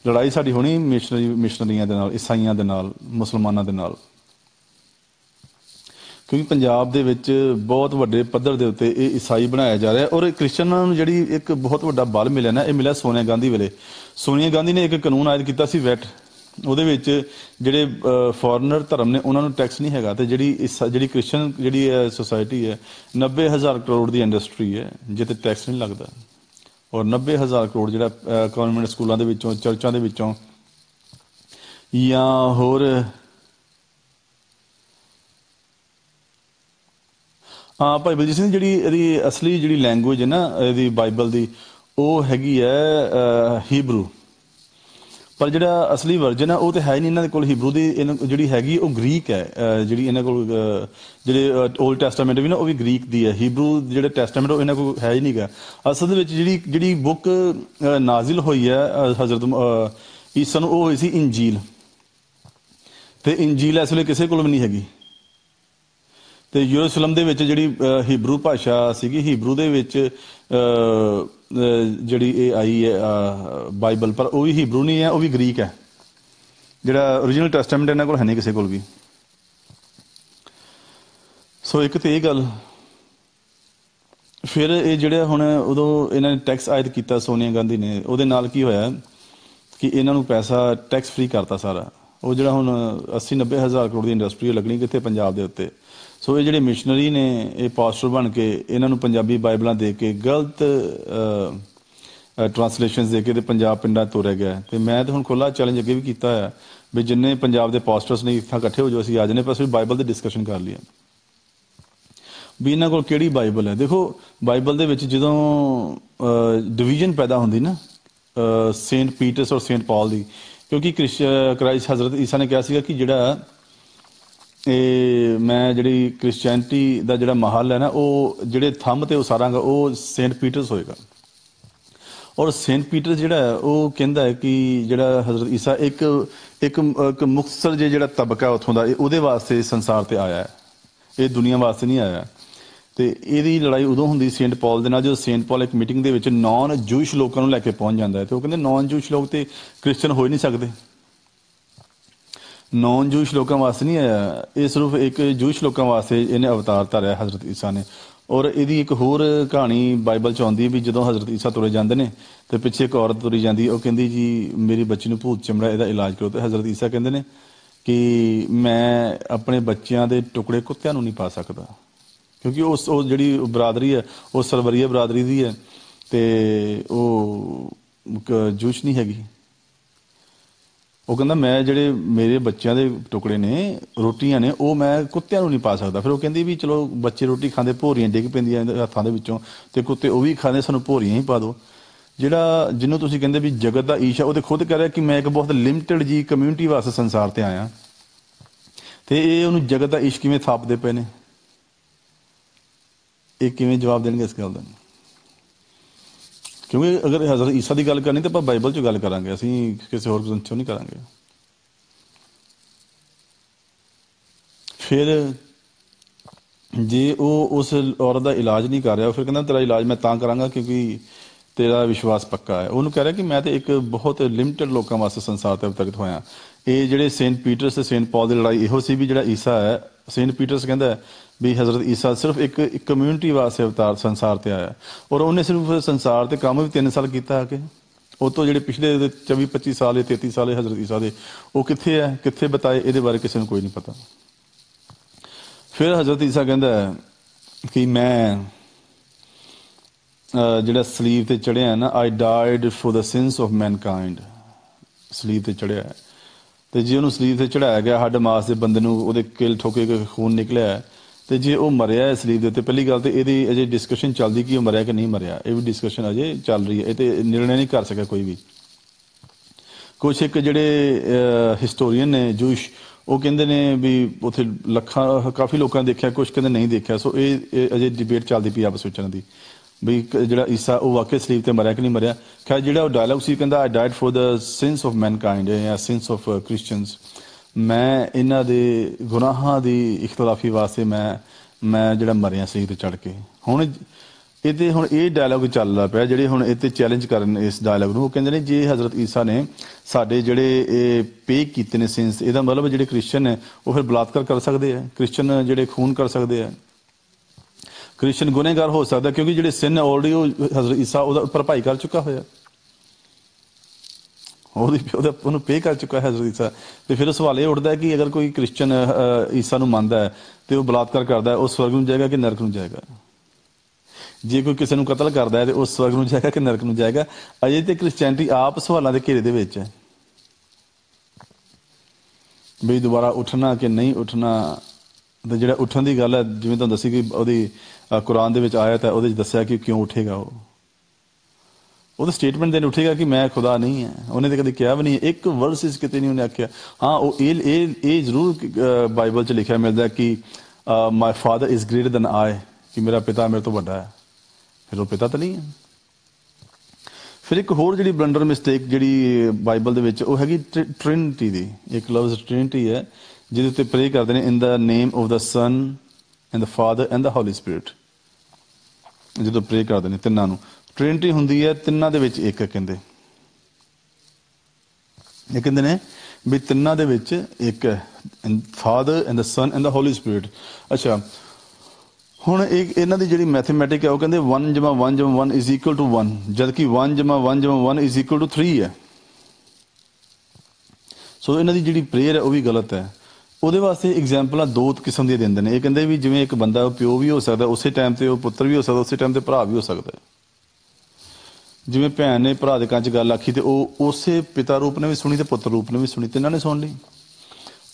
Speaker 1: ਲੜਾਈ ਸਾਡੀ ਹੋਣੀ ਮਿਸ਼ਨਰੀ, ਮਿਸ਼ਨਰੀਆਂ ਦੇ ਨਾਲ, ਈਸਾਈਆਂ ਦੇ ਨਾਲ, ਮੁਸਲਮਾਨਾਂ ਦੇ ਨਾਲ। ਕਿਉਂਕਿ ਪੰਜਾਬ ਦੇ ਵਿੱਚ ਬਹੁਤ ਵੱਡੇ ਪੱਧਰ ਦੇ ਉੱਤੇ ਇਹ ਈਸਾਈ ਬਣਾਇਆ ਜਾ ਰਿਹਾ, ਔਰ ਕ੍ਰਿਸਚਨਾਂ ਨੂੰ ਜਿਹੜੀ ਇੱਕ ਬਹੁਤ ਵੱਡਾ ਬਲ ਮਿਲਿਆ ਨਾ, ਇਹ ਮਿਲਿਆ ਸੋਨੀਆ ਗਾਂਧੀ ਵੇਲੇ। ਸੋਨੀਆ ਗਾਂਧੀ ਨੇ ਇੱਕ ਕਾਨੂੰਨ ਆਇਦ ਕੀਤਾ ਸੀ ਵੈਟ। ਉਹਦੇ ਵਿੱਚ ਜਿਹੜੇ ਫੋਰਨਰ ਧਰਮ ਨੇ, ਉਹਨਾਂ ਨੂੰ ਟੈਕਸ ਨਹੀਂ ਹੈਗਾ ਤੇ ਜਿਹੜੀ ਈਸਾ- ਜਿਹੜੀ ਕ੍ਰਿਸਚਨ ਜਿਹੜੀ ਸੋਸਾਇਟੀ ਹੈ 90000 ਕਰੋੜ ਦੀ ਇੰਡਸਟਰੀ ਹੈ ਜਿੱਤੇ ਟੈਕਸ ਨਹੀਂ ਲੱਗਦਾ। ਔਰ 90000 ਕਰੋੜ ਜਿਹੜਾ ਕਨਵੈਂਟ ਸਕੂਲਾਂ ਦੇ ਵਿੱਚੋਂ, ਚਰਚਾਂ ਦੇ ਵਿੱਚੋਂ ਜਾਂ ਹੋਰ, ਹਾਂ, ਭਾਈ ਬਲਜੀਤ ਸਿੰਘ ਜਿਹੜੀ ਇਹਦੀ ਅਸਲੀ ਜਿਹੜੀ ਲੈਂਗੁਏਜ ਹੈ ਨਾ, ਇਹਦੀ ਬਾਈਬਲ ਦੀ, ਉਹ ਹੈਗੀ ਹੈ ਹੀਬਰੂ ਪਰ ਜਿਹੜਾ ਅਸਲੀ ਵਰਜਨ ਹੈ ਉਹ ਤੇ ਹੈ ਨਹੀਂ ਇਹਨਾਂ ਦੇ ਕੋਲ। ਹੀਬਰੂ ਦੀ ਇਹਨਾਂ- ਜਿਹੜੀ ਹੈਗੀ ਉਹ ਗ੍ਰੀਕ ਹੈ। ਜਿਹੜੀ ਇਹਨਾਂ ਕੋਲ ਜਿਹੜੇ 올ਡ ਟੈਸਟਾਮੈਂਟ ਵੀ ਨਾ ਉਹ ਵੀ ਗ੍ਰੀਕ ਦੀ ਹੈ। ਹੀਬਰੂ ਜਿਹੜੇ ਟੈਸਟਾਮੈਂਟ ਉਹ ਇਹਨਾਂ ਕੋਲ ਹੈ ਹੀ ਨਹੀਂਗਾ। ਅਸਲ ਦੇ ਵਿੱਚ ਜਿਹੜੀ ਜਿਹੜੀ ਬੁੱਕ ਨਾਜ਼ਿਲ ਹੋਈ ਹੈ ਹਜ਼ਰਤ ਅਹ, ਈਸਾ ਨੂੰ ਉਹ ਹੋਈ ਸੀ ਇੰਜੀਲ ਤੇ ਇੰਜੀਲ ਇਸ ਵੇਲੇ ਕਿਸੇ ਕੋਲ ਵੀ ਨਹੀਂ ਹੈਗੀ। ਤੇ ਯਰੂਸ਼ਲਮ ਦੇ ਵਿੱਚ ਜਿਹੜੀ ਅਹ, ਹੀਬਰੂ ਭਾਸ਼ਾ ਸੀਗੀ ਹੀਬਰੂ ਦੇ ਵਿੱਚ ਅਹ, ਜਿਹੜੀ ਇਹ ਆਈ ਹੈ ਬਾਈਬਲ, ਪਰ ਉਹ ਵੀ ਹੀਬਰੂ ਨਹੀਂ ਹੈ, ਉਹ ਵੀ ਗ੍ਰੀਕ ਹੈ। ਜਿਹੜਾ origignal ਟੈਸਟਾਮੈਂਟ ਇਹਨਾਂ ਕੋਲ ਹੈ ਨਹੀਂ ਕਿਸੇ ਕੋਲ ਵੀ। ਸੋ ਇੱਕ ਤੇ ਇਹ ਗੱਲ, ਫਿਰ ਇਹ ਜਿਹੜਾ ਹੁਣ ਉਦੋਂ ਇਹਨਾਂ ਨੇ ਟੈਕਸ ਆਇਦ ਕੀਤਾ ਸੋਨੀਆ ਗਾਂਧੀ ਨੇ, ਉਹਦੇ ਨਾਲ ਕੀ ਹੋਇਆ ਕਿ ਇਹਨਾਂ ਨੂੰ ਪੈਸਾ ਟੈਕਸ ਫ੍ਰੀ ਕਰਤਾ ਸਾਰਾ। ਉਹ ਜਿਹੜਾ ਹੁਣ 80 90 ਹਜ਼ਾਰ ਕਰੋੜ ਦੀ ਇੰਡਸਟਰੀ ਲੱਗਣੀ ਕਿੱਥੇ? ਪੰਜਾਬ ਦੇ ਉੱਤੇ। ਸੋ ਇਹ ਜਿਹੜੇ ਮਿਸ਼ਨਰੀ ਨੇ, ਇਹ ਪਾਸਟਰ ਬਣ ਕੇ ਇਹਨਾਂ ਨੂੰ ਪੰਜਾਬੀ ਬਾਈਬਲਾਂ ਦੇ ਕੇ ਗਲਤ ਟ੍ਰਾਂਸਲੇਸ਼ਨਸ ਦੇ ਕੇ ਤੇ ਪੰਜਾਬ ਪਿੰਡਾਂ 'ਚ ਤੋਰਿਆ ਗਿਆ ਤੇ ਮੈਂ ਤਾਂ ਹੁਣ ਖੁੱਲਾ ਚੈਲੰਜ ਅੱਗੇ ਵੀ ਕੀਤਾ ਹੋਇਆ ਵੀ ਜਿੰਨੇ ਪੰਜਾਬ ਦੇ ਪਾਸਟਰਸ ਨੇ ਇੱਥੇ ਇਕੱਠੇ ਹੋ ਜੋ ਅਸੀਂ ਅੱਜ ਨੇ ਪਰ ਅਸੀਂ ਬਾਈਬਲ ਦੀ ਡਿਸਕਸ਼ਨ ਕਰ ਲਈ ਵੀ ਇਹਨਾਂ ਕੋਲ ਕਿਹੜੀ ਬਾਈਬਲ ਹੈ? ਦੇਖੋ, ਬਾਈਬਲ ਦੇ ਵਿੱਚ ਜਦੋਂ ਡਿਵੀਜ਼ਨ ਪੈਦਾ ਹੁੰਦੀ ਨਾ ਸੇਂਟ ਪੀਟਰਸ ਔਰ ਸੇਂਟ ਪਾਲ ਦੀ, ਕਿਉਂਕਿ ਕ੍ਰਾਈਸਟ ਹਜ਼ਰਤ ਈਸਾ ਨੇ ਕਿਹਾ ਸੀਗਾ ਕਿ ਜਿਹੜਾ ਇਹ ਮੈਂ ਜਿਹੜੀ ਕ੍ਰਿਸਚੀਅਨਟੀ ਦਾ ਜਿਹੜਾ ਮਹਲ ਹੈ ਨਾ, ਉਹ ਜਿਹੜੇ ਥੰਮ ਤੇ ਉਸਾਰਾਂਗਾ, ਉਹ ਸੇਂਟ ਪੀਟਰਸ ਹੋਏਗਾ। ਔਰ ਸੇਂਟ ਪੀਟਰ ਜਿਹੜਾ ਹੈ, ਉਹ ਕਹਿੰਦਾ ਹੈ ਕਿ ਜਿਹੜਾ ਹਜ਼ਰਤ ਈਸਾ ਇੱਕ ਇੱਕ ਇੱਕ ਮੁਖਤਸਰ ਜੇ ਜਿਹੜਾ ਤਬਕਾ ਉਥੋਂ ਦਾ, ਇਹ ਉਹਦੇ ਵਾਸਤੇ ਸੰਸਾਰ ਤੇ ਆਇਆ ਹੈ। ਇਹ ਦੁਨੀਆ ਵਾਸਤੇ ਨਹੀਂ ਆਇਆ ਤੇ ਇਹਦੀ ਲੜਾਈ ਉਦੋਂ ਹੁੰਦੀ ਸੇਂਟ ਪਾਲ ਦੇ ਨਾਲ, ਜਦੋਂ ਸੇਂਟ ਪਾਲ ਇੱਕ ਮੀਟਿੰਗ ਦੇ ਵਿੱਚ ਨਾਨ ਜੂਇਸ਼ ਲੋਕਾਂ ਨੂੰ ਲੈ ਕੇ ਪਹੁੰਚ ਜਾਂਦਾ ਹੈ। ਤੇ ਉਹ ਕਹਿੰਦੇ ਨਾਨ ਜੂਇਸ਼ ਲੋਕ ਤੇ ਕ੍ਰਿਸਚੀਅਨ ਹੋ ਹੀ ਨਹੀਂ ਸਕਦੇ। ਨੌਨ ਜੂਸ਼ ਲੋਕਾਂ ਵਾਸਤੇ ਨਹੀਂ ਆਇਆ। ਇਹ ਸਿਰਫ ਇੱਕ ਜੂਇਸ਼ ਲੋਕਾਂ ਵਾਸਤੇ ਇਹਨੇ ਅਵਤਾਰ ਧਾਰਿਆ ਹਜ਼ਰਤ ਈਸਾ ਨੇ। ਔਰ ਇਹਦੀ ਇੱਕ ਹੋਰ ਕਹਾਣੀ ਬਾਈਬਲ ਚ ਆਉਂਦੀ ਹੈ ਵੀ ਜਦੋਂ ਹਜ਼ਰਤ ਈਸਾ ਤੁਰੇ ਜਾਂਦੇ ਨੇ ਤੇ ਪਿੱਛੇ ਇੱਕ ਔਰਤ ਤੁਰੀ ਜਾਂਦੀ ਉਹ ਕਹਿੰਦੀ ਜੀ, ਮੇਰੀ ਬੱਚੀ ਨੂੰ ਭੂਤ ਚਮੜਾ ਇਹਦਾ ਇਲਾਜ ਕਰੋ। ਤੇ ਹਜ਼ਰਤ ਈਸਾ ਕਹਿੰਦੇ ਨੇ ਕਿ ਮੈਂ ਆਪਣੇ ਬੱਚਿਆਂ ਦੇ ਟੁਕੜੇ ਕੁੱਤਿਆਂ ਨੂੰ ਨਹੀਂ ਪਾ ਸਕਦਾ। ਕਿਉਂਕਿ ਉਸ, ਉਹ ਜਿਹੜੀ ਬਰਾਦਰੀ ਹੈ, ਉਹ ਸਰਵਰੀਆ ਬਰਾਦਰੀ ਦੀ ਹੈ ਤੇ ਉਹ ਕ- ਜੂਸ਼ ਨਹੀਂ ਹੈਗੀ। ਉਹ ਕਹਿੰਦਾ, ਮੈਂ ਜਿਹੜੇ ਮੇਰੇ ਬੱਚਿਆਂ ਦੇ ਟੁਕੜੇ ਨੇ, ਰੋਟੀਆਂ ਨੇ, ਉਹ ਮੈਂ ਕੁੱਤਿਆਂ ਨੂੰ ਨਹੀਂ ਪਾ ਸਕਦਾ। ਫਿਰ ਉਹ ਕਹਿੰਦੀ ਵੀ, ਚਲੋ, ਬੱਚੇ ਰੋਟੀ ਖਾਂਦੇ, ਭੋਰੀਆਂ ਡਿੱਗ ਪੈਂਦੀਆਂ ਹੱਥਾਂ ਦੇ ਵਿੱਚੋਂ ਤੇ ਕੁੱਤੇ ਉਹ ਵੀ ਖਾਂਦੇ, ਸਾਨੂੰ ਭੋਰੀਆਂ ਹੀ ਪਾ ਦਿਓ। ਜਿਹੜਾ ਜਿਹਨੂੰ ਤੁਸੀਂ ਕਹਿੰਦੇ ਵੀ ਜਗਤ ਦਾ ਈਸ਼ਾ ਉਹ ਤੇ ਖੁਦ ਕਹਿ ਰਿਹਾ ਕਿ ਮੈਂ ਇੱਕ ਬਹੁਤ ਲਿਮਟਿਡ ਜੀ ਕਮਿਊਨਿਟੀ ਵਾਸਤੇ ਸੰਸਾਰ ਤੇ ਆਇਆ। ਤੇ ਇਹ ਉਹਨੂੰ ਜਗਤ ਦਾ ਈਸ਼ ਕਿਵੇਂ ਥਾਪਦੇ ਪਏ ਨੇ? ਇਹ ਕਿਵੇਂ ਜਵਾਬ ਦੇਣਗੇ ਇਸ ਗੱਲ ਦਾ? ਕਿਉਂਕਿ ਅਗਰ ਹਜ਼ਰਤ ਈਸਾ ਦੀ ਗੱਲ ਕਰਨੀ ਤਾਂ ਆਪਾਂ ਬਾਈਬਲ 'ਚ ਗੱਲ ਕਰਾਂਗੇ, ਅਸੀਂ ਕਿਸੇ ਹੋਰ ਗ੍ਰੰਥ 'ਚੋਂ ਨਹੀਂ ਕਰਾਂਗੇ। ਫਿਰ ਜੇ ਉਹ ਉਸ ਔਰਤ ਦਾ ਇਲਾਜ ਨਹੀਂ ਕਰ ਰਿਹਾ ਫਿਰ ਕਹਿੰਦਾ, ਤੇਰਾ ਇਲਾਜ ਮੈਂ ਤਾਂ ਕਰਾਂਗਾ ਕਿਉਂਕਿ ਤੇਰਾ ਵਿਸ਼ਵਾਸ ਪੱਕਾ ਹੈ। ਉਹਨੂੰ ਕਹਿ ਰਿਹਾ ਕਿ ਮੈਂ ਤੇ ਇੱਕ ਬਹੁਤ ਲਿਮਟਿਡ ਲੋਕਾਂ ਵਾਸਤੇ ਸੰਸਾਰ ਤੇ ਅਵਤਰਿਤ ਹੋਇਆ। ਇਹ ਜਿਹੜੇ ਸੇਂਟ ਪੀਟਰਸ ਤੇ ਸੇਂਟ ਪੌਲ ਦੀ ਲੜਾਈ ਇਹੋ ਸੀ ਵੀ ਜਿਹੜਾ ਈਸਾ ਹੈ ਸੇਂਟ ਪੀਟਰਸ ਕਹਿੰਦਾ ਵੀ ਹਜ਼ਰਤ ਈਸਾ ਸਿਰਫ ਇੱਕ ਇੱਕ ਕਮਿਊਨਿਟੀ ਵਾਸਤੇ ਅਵਤਾਰ ਸੰਸਾਰ ਤੇ ਆਇਆ। ਔਰ ਉਹਨੇ ਸਿਰਫ ਸੰਸਾਰ ਤੇ ਕੰਮ ਵੀ 3 ਸਾਲ ਕੀਤਾ ਆ ਕੇ। ਉਹ ਤੋਂ ਜਿਹੜੇ ਪਿਛਲੇ 24 25 ਸਾਲ 33 ਸਾਲ ਹਜ਼ਰਤ ਈਸਾ ਦੇ, ਉਹ ਕਿੱਥੇ ਹੈ ਕਿੱਥੇ ਬਤਾਏ, ਇਹਦੇ ਬਾਰੇ ਕਿਸੇ ਨੂੰ ਕੋਈ ਨਹੀਂ ਪਤਾ। ਫਿਰ ਹਜ਼ਰਤ ਈਸਾ ਕਹਿੰਦਾ ਹੈ ਕਿ ਮੈਂ ਜਿਹੜਾ ਸਲੀਬ ਤੇ ਚੜਿਆ ਨਾ I died for the sins of mankind ਸਲੀਬ ਤੇ ਚੜਿਆ ਤੇ ਜੇ ਉਹਨੂੰ ਸਰੀਰ ਤੇ ਚੜਾਇਆ ਗਿਆ, ਹੱਡ ਮਾਸ ਦੇ ਬੰਦੇ ਨੂੰ ਉਹਦੇ ਕਿਲ ਠੋਕੇ ਕੇ ਖੂਨ ਨਿਕਲਿਆ ਤੇ ਜੇ ਉਹ ਮਰਿਆ ਹੈ ਸਰੀਰ ਦੇ ਉੱਤੇ, ਪਹਿਲੀ ਗੱਲ ਤੇ ਇਹਦੀ ਅਜੇ ਡਿਸਕਸ਼ਨ ਚੱਲਦੀ ਕਿ ਉਹ ਮਰਿਆ ਕਿ ਨਹੀਂ ਮਰਿਆ, ਇਹ ਵੀ ਡਿਸਕਸ਼ਨ ਅਜੇ ਚੱਲ ਰਹੀ ਹੈ, ਇਹ ਤੇ ਨਿਰਣੈ ਨਹੀਂ ਕਰ ਸਕਿਆ ਕੋਈ ਵੀ। ਕੁਝ ਇੱਕ ਜਿਹੜੇ ਹਿਸਟੋਰੀਅਨ ਨੇ ਜੂਸ਼ ਉਹ ਕਹਿੰਦੇ ਨੇ ਵੀ ਉਥੇ ਲੱਖਾਂ, ਕਾਫੀ ਲੋਕਾਂ ਨੇ ਦੇਖਿਆ ਕੁਝ ਕਹਿੰਦੇ ਨਹੀਂ ਦੇਖਿਆ, ਸੋ ਇਹ ਇਹ ਅਜੇ ਡਿਬੇਟ ਚੱਲਦੀ ਪਈ ਆਪਸ ਵਿੱਚ ਇਹਨਾਂ ਦੀ। ਵੀ ਕ- ਜਿਹੜਾ ਈਸਾ, ਉਹ ਵਾਕਿਆ ਸਲੀਬ ਤੇ ਮਰਿਆ ਕਿ ਨਹੀਂ ਮਰਿਆ? ਖੈਰ, ਜਿਹੜਾ ਉਹ ਡਾਇਲੌਗ ਸੀ, ਕਹਿੰਦਾ I died for the sins of mankind ਜਾਂ ਸਿਨਸ ਆਫ ਕ੍ਰਿਸਚੀਅਨਸ ਮੈਂ ਇਹਨਾਂ ਦੇ ਗੁਨਾਹਾਂ ਦੀ ਇਖਤਲਾਫੀ ਵਾਸਤੇ ਮੈਂ ਮੈਂ ਜਿਹੜਾ ਮਰਿਆ ਸਲੀਬ ਤੇ ਚੜ ਕੇ। ਹੁਣ ਇਹਦੇ, ਹੁਣ ਇਹ ਡਾਇਲੌਗ ਚੱਲਦਾ ਪਿਆ, ਜਿਹੜੇ ਹੁਣ ਇਹ ਤੇ ਚੈਲੰਜ ਕਰਨ ਇਸ ਡਾਇਲੌਗ ਨੂੰ, ਉਹ ਕਹਿੰਦੇ ਨੇ, ਜੇ ਹਜ਼ਰਤ ਈਸਾ ਨੇ ਸਾਡੇ ਜਿਹੜੇ ਇਹ ਪੇ ਕੀਤੇ ਨੇ ਸਿਨਸ ਇਹਦਾ ਮਤਲਬ ਜਿਹੜੇ ਕ੍ਰਿਸਚੀਅਨ ਨੇ, ਉਹ ਫਿਰ ਬਲਾਤਕਾਰ ਕਰ ਸਕਦੇ ਆ? ਕ੍ਰਿਸਚੀਅਨ ਜਿਹੜੇ ਖੂਨ ਕਰ ਸਕਦੇ ਆ? ਕ੍ਰਿਸਚੀਅਨ ਗੁਨੇਗਾਰ ਹੋ ਸਕਦਾ ਕਿਉਂਕਿ ਜਿਹੜੇ ਸਿਨ ਆਲਰੇਡੀ ਉਹ ਹਜ਼ਰਤ ਈਸਾ ਉਹਦਾ ਭਰਪਾਈ ਕਰ ਚੁੱਕਾ ਹੋਇਆ। ਉਹਦੀ ਉਹਦਾ ਉਹਨੂੰ ਪੇ ਕਰ ਚੁੱਕਾ ਹੈ ਹਜ਼ਰਤ ਈਸਾ। ਤੇ ਫਿਰ ਸਵਾਲ ਇਹ ਉੱਠਦਾ ਕਿ ਅਗਰ ਕੋਈ ਕ੍ਰਿਸਚੀਅਨ ਈਸਾ ਨੂੰ ਮੰਨਦਾ ਹੈ ਤੇ ਉਹ ਬਲਾਤਕਾਰ ਕਰਦਾ ਹੈ, ਉਹ ਸਵਰਗ ਨੂੰ ਜਾਏਗਾ ਕਿ ਨਰਕ ਨੂੰ ਜਾਏਗਾ? ਜੇ ਕੋਈ ਕਿਸੇ ਨੂੰ ਕਤਲ ਕਰਦਾ ਹੈ ਤੇ ਉਹ ਸਵਰਗ ਨੂੰ ਜਾਏਗਾ ਕਿ ਨਰਕ ਨੂੰ ਜਾਏਗਾ? ਅਜੇ ਤੇ ਕ੍ਰਿਸਚੀਅਨਟੀ ਆਪ ਸਵਾਲਾਂ ਦੇ ਘੇਰੇ ਦੇ ਵਿੱਚ ਹੈ। ਵੀ ਦੁਬਾਰਾ ਉੱਠਣਾ ਕਿ ਨਹੀਂ ਉੱਠਣਾ, ਤੇ ਜਿਹੜਾ ਉੱਠਣ ਦੀ ਗੱਲ ਹੈ, ਜਿਵੇਂ ਤੁਹਾਨੂੰ ਦੱਸੀ ਕਿ ਉਹਦੀ ਕੁਰਾਨ ਦੇ ਵਿੱਚ ਆਇਤ ਹੈ ਉਹਦੇ ਵਿੱਚ ਦੱਸਿਆ ਕਿ ਕਿਉਂ ਉੱਠੇਗਾ ਉਹ। ਉਹਦਾ ਸਟੇਟਮੈਂਟ ਦੇਣ ਉੱਠੇਗਾ ਕਿ ਮੈਂ ਖੁਦਾ ਨਹੀਂ ਹੈ। ਉਹਨੇ ਤਾਂ ਕਦੇ ਕਿਹਾ ਵੀ ਨਹੀਂ। ਇੱਕ ਵਰਸ ਇਸ ਕਿਤੇ ਨਹੀਂ ਉਹਨੇ ਆਖਿਆ। ਹਾਂ, ਉਹ ਇਹ ਇਹ ਇਹ ਜ਼ਰੂਰ ਬਾਈਬਲ 'ਚ ਲਿਖਿਆ ਮਿਲਦਾ ਕਿ my father is greater than I ਕਿ ਮੇਰਾ ਪਿਤਾ ਮੇਰੇ ਤੋਂ ਵੱਡਾ ਹੈ। ਫਿਰ ਉਹ ਪਿਤਾ ਤਾਂ ਨਹੀਂ ਹੈ। ਫਿਰ ਇੱਕ ਹੋਰ ਜਿਹੜੀ ਬਲੰਡਰ ਮਿਸਟੇਕ ਜਿਹੜੀ ਬਾਈਬਲ ਦੇ ਵਿੱਚ, ਉਹ ਹੈਗੀ ਟ੍ਰਿਨਿਟੀ ਦੀ। ਇੱਕ ਲਫ਼ਜ਼ ਟ੍ਰਿਨਿਟੀ ਹੈ, ਜਿਹਦੇ ਉੱਤੇ ਪ੍ਰੇ ਕਰਦੇ ਨੇ in the name of the son and the father and the holy spirit ਜਦੋਂ ਪ੍ਰੇ ਕਰਦੇ ਨੇ ਤਿੰਨਾਂ ਨੂੰ। ਟ੍ਰਿਨਿਟੀ ਹੁੰਦੀ ਹੈ, ਤਿੰਨਾਂ ਦੇ ਵਿੱਚ ਇੱਕ ਕਹਿੰਦੇ। ਇਹ ਕਹਿੰਦੇ ਨੇ ਵੀ ਤਿੰਨਾਂ ਦੇ ਵਿੱਚ ਇੱਕ father and the son and the holy spirit ਅੱਛਾ। ਹੁਣ ਇਹ, ਇਹਨਾਂ ਦੀ ਜਿਹੜੀ ਮੈਥਮੈਟਿਕ ਹੈ, ਉਹ ਕਹਿੰਦੇ 1 1 1 ਟੂ 1 ਜਦਕਿ 1 ਜਮਾ 1 ਜਮਾ 1 ਇਜ਼ ਟੂ 3 ਹੈ। ਸੋ ਇਹਨਾਂ ਦੀ ਜਿਹੜੀ ਪ੍ਰੇਅਰ ਹੈ, ਉਹ ਵੀ ਗਲਤ ਹੈ। ਉਹਦੇ ਵਾਸਤੇ ਐਗਜ਼ਾਮਪਲਾਂ ਦੋ ਕਿਸਮ ਦੀਆਂ ਦਿੰਦੇ ਨੇ। ਇਹ ਕਹਿੰਦੇ ਵੀ ਜਿਵੇਂ ਇੱਕ ਬੰਦਾ ਉਹ ਪਿਓ ਵੀ ਹੋ ਸਕਦਾ, ਉਸੇ ਟਾਈਮ ਤੇ ਉਹ ਪੁੱਤਰ ਵੀ ਹੋ ਸਕਦਾ, ਉਸੇ ਟਾਈਮ ਤੇ ਭਰਾ ਵੀ ਹੋ ਸਕਦਾ ਜਿਵੇਂ ਭੈਣ ਨੇ ਭਰਾ ਦੇ ਕੰਨ 'ਚ ਗੱਲ ਆਖੀ ਤੇ ਉਹ ਉਸੇ ਪਿਤਾ ਰੂਪ ਨੇ ਵੀ ਸੁਣੀ ਤੇ ਪੁੱਤਰ ਰੂਪ ਨੇ ਵੀ ਸੁਣੀ ਤਿੰਨਾਂ ਨੇ ਸੁਣ ਲਈ।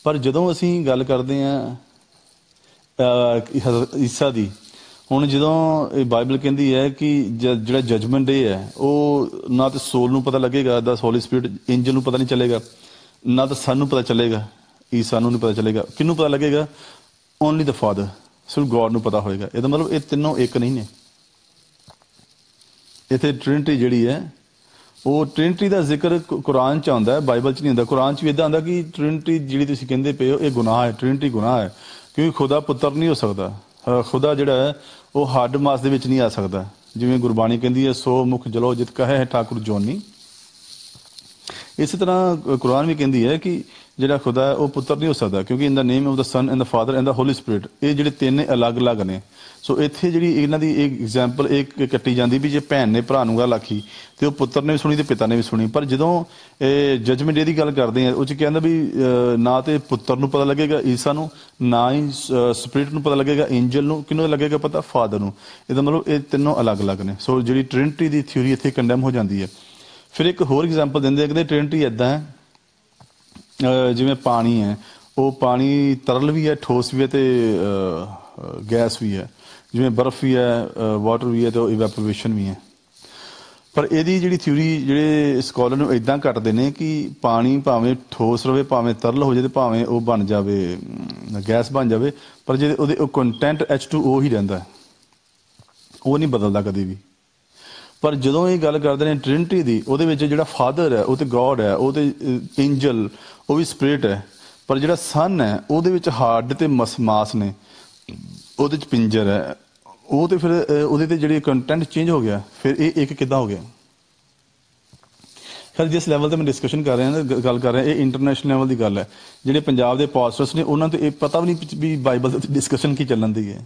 Speaker 1: ਪਰ ਜਦੋਂ ਅਸੀਂ ਗੱਲ ਕਰਦੇ ਆਂ ਈਸਾ ਦੀ, ਹੁਣ ਜਦੋਂ ਇਹ ਬਾਈਬਲ ਕਹਿੰਦੀ ਹੈ ਕਿ ਜਿਹੜਾ ਜਜਮੈਂਟ ਡੇ ਹੈ, ਉਹ ਨਾ ਤੇ ਸੋਲ ਨੂੰ ਪਤਾ ਲੱਗੇਗਾ ਦਾ ਹੋਲੀ ਸਪਿਰਿਟ ਐਂਜਲ ਨੂੰ ਪਤਾ ਨਹੀਂ ਚੱਲੇਗਾ, ਨਾ ਤਾਂ ਸਾਨੂੰ ਪਤਾ ਚੱਲੇਗਾ। ਈਸਾ ਨੂੰ ਨਹੀਂ ਪਤਾ ਚੱਲੇਗਾ। ਕਿਹਨੂੰ ਪਤਾ ਲੱਗੇਗਾ? ਓਨਲੀ ਦਾ ਫਾਦਰ ਸਿਰਫ ਗੋਡ ਨੂੰ ਪਤਾ ਹੋਏਗਾ। ਇਹਦਾ ਮਤਲਬ ਇਹ ਤਿੰਨੋਂ ਇੱਕ ਨਹੀਂ ਨੇ। ਇੱਥੇ ਟ੍ਰਿਨਿਟੀ ਜਿਹੜੀ ਹੈ, ਉਹ ਟ੍ਰਿਨਿਟੀ ਦਾ ਜ਼ਿਕਰ ਕੁਰਾਨ ਚ ਆਉਂਦਾ ਹੈ ਬਾਈਬਲ ਚ ਨਹੀਂ ਹੁੰਦਾ। ਕੁਰਾਨ ਚ ਵੀ ਇਦਾਂ ਆਉਂਦਾ ਕਿ ਟ੍ਰਿਨਿਟੀ ਜਿਹੜੀ ਤੁਸੀਂ ਕਹਿੰਦੇ ਪਏ ਹੋ, ਇਹ ਗੁਨਾਹ ਹੈ। ਟ੍ਰਿਨਿਟੀ ਗੁਨਾਹ ਹੈ। ਕਿਉਂਕਿ ਖੁਦਾ ਪੁੱਤਰ ਨਹੀਂ ਹੋ ਸਕਦਾ। ਖੁਦਾ ਜਿਹੜਾ ਹੈ, ਉਹ ਹੱਡ ਮਾਸ ਦੇ ਵਿੱਚ ਨਹੀਂ ਆ ਸਕਦਾ। ਜਿਵੇਂ ਗੁਰਬਾਣੀ ਕਹਿੰਦੀ ਹੈ, ਸੋ ਮੁਖ ਜਲੋ ਜਿਤ ਕਹੇ ਹੈ ਠਾਕੁਰ ਜੋਨੀ। ਇਸੇ ਤਰ੍ਹਾਂ ਕੁਰਾਨ ਵੀ ਕਹਿੰਦੀ ਹੈ ਕਿ ਜਿਹੜਾ ਖੁਦਾ ਹੈ, ਉਹ ਪੁੱਤਰ ਨਹੀਂ ਹੋ ਸਕਦਾ, ਕਿਉਂਕਿ in the name of the son and the father and the holy spirit ਇਹ ਜਿਹੜੇ ਤਿੰਨ ਅਲੱਗ-ਅਲੱਗ ਨੇ। ਸੋ ਇੱਥੇ ਜਿਹੜੀ ਇਹਨਾਂ ਦੀ ਇੱਕ ਐਗਜ਼ਾਮਪਲ ਇੱਕ ਕੱਟੀ ਜਾਂਦੀ ਵੀ ਜੇ ਭੈਣ ਨੇ ਭਰਾ ਨੂੰ ਗੱਲ ਆਖੀ, ਤੇ ਉਹ ਪੁੱਤਰ ਨੇ ਵੀ ਸੁਣੀ ਤੇ ਪਿਤਾ ਨੇ ਵੀ ਸੁਣੀ। ਪਰ ਜਦੋਂ ਇਹ ਜਜਮੈਂਟ ਡੇ ਦੀ ਗੱਲ ਕਰਦੇ ਆ, ਉਹ ਚ ਕਹਿੰਦਾ ਵੀ ਨਾ ਤੇ ਪੁੱਤਰ ਨੂੰ ਪਤਾ ਲੱਗੇਗਾ ਈਸਾ ਨੂੰ, ਨਾ ਹੀ ਸਪਿਰਿਟ ਨੂੰ ਪਤਾ ਲੱਗੇਗਾ ਐਂਜਲ ਨੂੰ, ਕਿਹਨੂੰ ਲੱਗੇਗਾ ਪਤਾ? ਫਾਦਰ ਨੂੰ। ਇਹਦਾ ਮਤਲਬ ਇਹ ਤਿੰਨੋਂ ਅਲੱਗ-ਅਲੱਗ ਨੇ। ਸੋ ਜਿਹੜੀ ਟ੍ਰਿਨਿਟੀ ਦੀ ਥਿਊਰੀ ਇੱਥੇ ਕੰਡੈਮ ਹੋ ਜਾਂਦੀ ਹੈ। ਫਿਰ ਇੱਕ ਹੋਰ ਐਗਜ਼ਾਮਪਲ ਦਿੰਦੇ ਆ ਕਿ ਟ੍ਰਿਨਿਟੀ ਇਦਾਂ ਹੈ ਜਿਵੇਂ ਪਾਣੀ ਹੈ, ਉਹ ਪਾਣੀ ਤਰਲ ਵੀ ਹੈ, ਠੋਸ ਵੀ ਹੈ ਤੇ ਗੈਸ ਵੀ ਹੈ। ਜਿਵੇਂ ਬਰਫ਼ ਵੀ ਹੈ ਵਾਟਰ ਵੀ ਹੈ ਤੇ ਇਵੈਪੋਰੇਸ਼ਨ ਵੀ ਹੈ। ਪਰ ਇਹਦੀ ਜਿਹੜੀ ਥਿਊਰੀ ਜਿਹੜੇ ਸਕਾਲਰ ਨੂੰ ਇਦਾਂ ਕੱਟਦੇ ਨੇ ਕਿ ਪਾਣੀ ਭਾਵੇਂ ਠੋਸ ਰਵੇ, ਭਾਵੇਂ ਤਰਲ ਹੋ ਜਾਵੇ ਤੇ ਭਾਵੇਂ ਉਹ ਬਣ ਜਾਵੇ ਗੈਸ ਬਣ ਜਾਵੇ, ਪਰ ਜੇ ਉਹਦੇ, ਉਹ ਕੰਟੈਂਟ H2O ਹੀ ਰਹਿੰਦਾ ਉਹ ਨਹੀਂ ਬਦਲਦਾ ਕਦੇ ਵੀ। ਪਰ ਜਦੋਂ ਇਹ ਗੱਲ ਕਰਦੇ ਨੇ ਟ੍ਰਿਨਿਟੀ ਦੀ, ਉਹਦੇ ਵਿੱਚ ਜਿਹੜਾ ਫਾਦਰ ਹੈ, ਉਹ ਤੇ ਗੋਡ ਹੈ, ਉਹ ਤੇ ਐਂਜਲ ਉਹ ਵੀ ਸਪਿਰਿਟ ਹੈ। ਪਰ ਜਿਹੜਾ ਸਨ ਹੈ, ਉਹਦੇ ਵਿੱਚ ਹਾਰਡ ਤੇ ਮਸ, ਮਾਸ ਨੇ। ਉਹਦੇ ਚ ਪਿੰਜਰ ਹੈ। ਉਹ ਤੇ ਫਿਰ ਉਹਦੇ ਤੇ ਜਿਹੜੇ ਕੰਟੈਂਟ ਚੇਂਜ ਹੋ ਗਿਆ, ਫਿਰ ਇਹ ਇੱਕ ਕਿੱਦਾਂ ਹੋ ਗਿਆ? ਖੈਰ, ਜਿਸ ਲੈਵਲ ਤੇ ਮੈਂ ਡਿਸਕਸ਼ਨ ਕਰ ਰਿਹਾ ਨਾ ਗੱਲ ਕਰ ਰਿਹਾ, ਇਹ ਇੰਟਰਨੈਸ਼ਨਲ ਲੈਵਲ ਦੀ ਗੱਲ ਹੈ। ਜਿਹੜੇ ਪੰਜਾਬ ਦੇ ਪਾਸਟਰਸ ਨੇ, ਉਹਨਾਂ ਤੇ ਇਹ ਪਤਾ ਵੀ ਨਹੀਂ ਵੀ ਬਾਈਬਲ ਤੇ ਡਿਸਕਸ਼ਨ ਕੀ ਚੱਲਣ ਦੀ ਹੈ।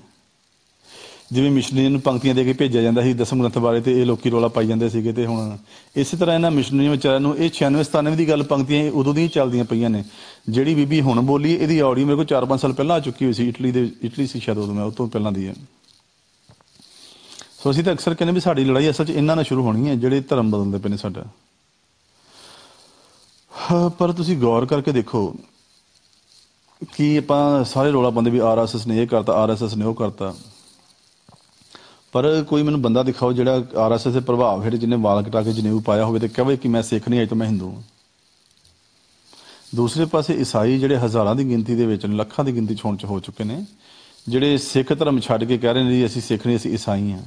Speaker 1: ਜਿਵੇਂ ਮਿਸ਼ਨਰੀਆਂ ਨੂੰ ਪੰਕਤੀਆਂ ਦੇ ਕੇ ਭੇਜਿਆ ਜਾਂਦਾ ਸੀ ਦਸਮ ਗ੍ਰੰਥ ਬਾਰੇ ਤੇ ਇਹ ਲੋਕੀ ਰੋਲਾ ਪਾਈ ਜਾਂਦੇ ਸੀਗੇ ਤੇ ਹੁਣ ਇਸੇ ਤਰ੍ਹਾਂ ਇਹਨਾਂ ਮਿਸ਼ਨਰੀਆਂ ਵਿਚਾਰਿਆਂ ਨੂੰ ਇਹ 96 97 ਦੀ ਗੱਲ ਪੰਕਤੀਆਂ ਉਦੋਂ ਦੀਆਂ ਚੱਲਦੀਆਂ ਪਈਆਂ ਨੇ। ਜਿਹੜੀ ਬੀਬੀ ਹੁਣ ਬੋਲੀ ਇਹਦੀ ਆਡੀਓ ਮੇਰੇ ਕੋਲ 4-5 ਸਾਲ ਪਹਿਲਾਂ ਆ ਚੁੱਕੀ ਹੋਈ ਸੀ ਇਟਲੀ ਦੇ ਇਟਲੀ ਸੀ ਸ਼ਾਇਦ ਉਦੋਂ ਮੈਂ ਉਹ ਤੋਂ ਪਹਿਲਾਂ ਦੀ ਹੈ। ਸੋ ਅਸੀਂ ਤਾਂ ਅਕਸਰ ਕਹਿੰਦੇ ਵੀ ਸਾਡੀ ਲੜਾਈ ਅਸਲ 'ਚ ਇਹਨਾਂ ਨਾਲ ਸ਼ੁਰੂ ਹੋਣੀ ਹੈ ਜਿਹੜੇ ਧਰਮ ਬਦਲਦੇ ਪਏ ਨੇ ਸਾਡਾ। ਹਾਂ, ਪਰ ਤੁਸੀਂ ਗੌਰ ਕਰਕੇ ਦੇਖੋ ਕਿ ਆਪਾਂ ਸਾਰੇ ਰੋਲਾ ਪਾਉਂਦੇ ਵੀ ਆਰਐਸਐਸ ਨੇ ਇਹ ਕਰਤਾ ਆਰਐਸਐਸ ਨੇ ਉਹ ਕਰਤਾ। ਪਰ ਕੋਈ ਮੈਨੂੰ ਬੰਦਾ ਦਿਖਾਓ ਜਿਹੜਾ ਆਰਐਸਐਸ ਦੇ ਪ੍ਰਭਾਵ ਹੇਠ ਜਿਹਨੇ ਵਾਲ ਕਟਾ ਕੇ ਜਨੇਊ ਪਾਇਆ ਹੋਵੇ ਤੇ ਕਹੇ ਕਿ ਮੈਂ ਸਿੱਖ ਨਹੀਂ ਅਜ ਤਾਂ ਮੈਂ ਹਿੰਦੂ ਹਾਂ। ਦੂਸਰੇ ਪਾਸੇ ਈਸਾਈ ਜਿਹੜੇ ਹਜ਼ਾਰਾਂ ਦੀ ਗਿਣਤੀ ਦੇ ਵਿੱਚ ਨੇ, ਲੱਖਾਂ ਦੀ ਗਿਣਤੀ 'ਚ ਹੋਣ ਚ ਹੋ ਚੁੱਕੇ ਨੇ ਜਿਹੜੇ ਸਿੱਖ ਧਰਮ ਛੱਡ ਕੇ ਕਹਿ ਰਹੇ ਨੇ ਜੀ ਅਸੀਂ ਸਿੱਖ ਨਹੀਂ ਅਸੀਂ ਈਸਾਈ ਹਾਂ।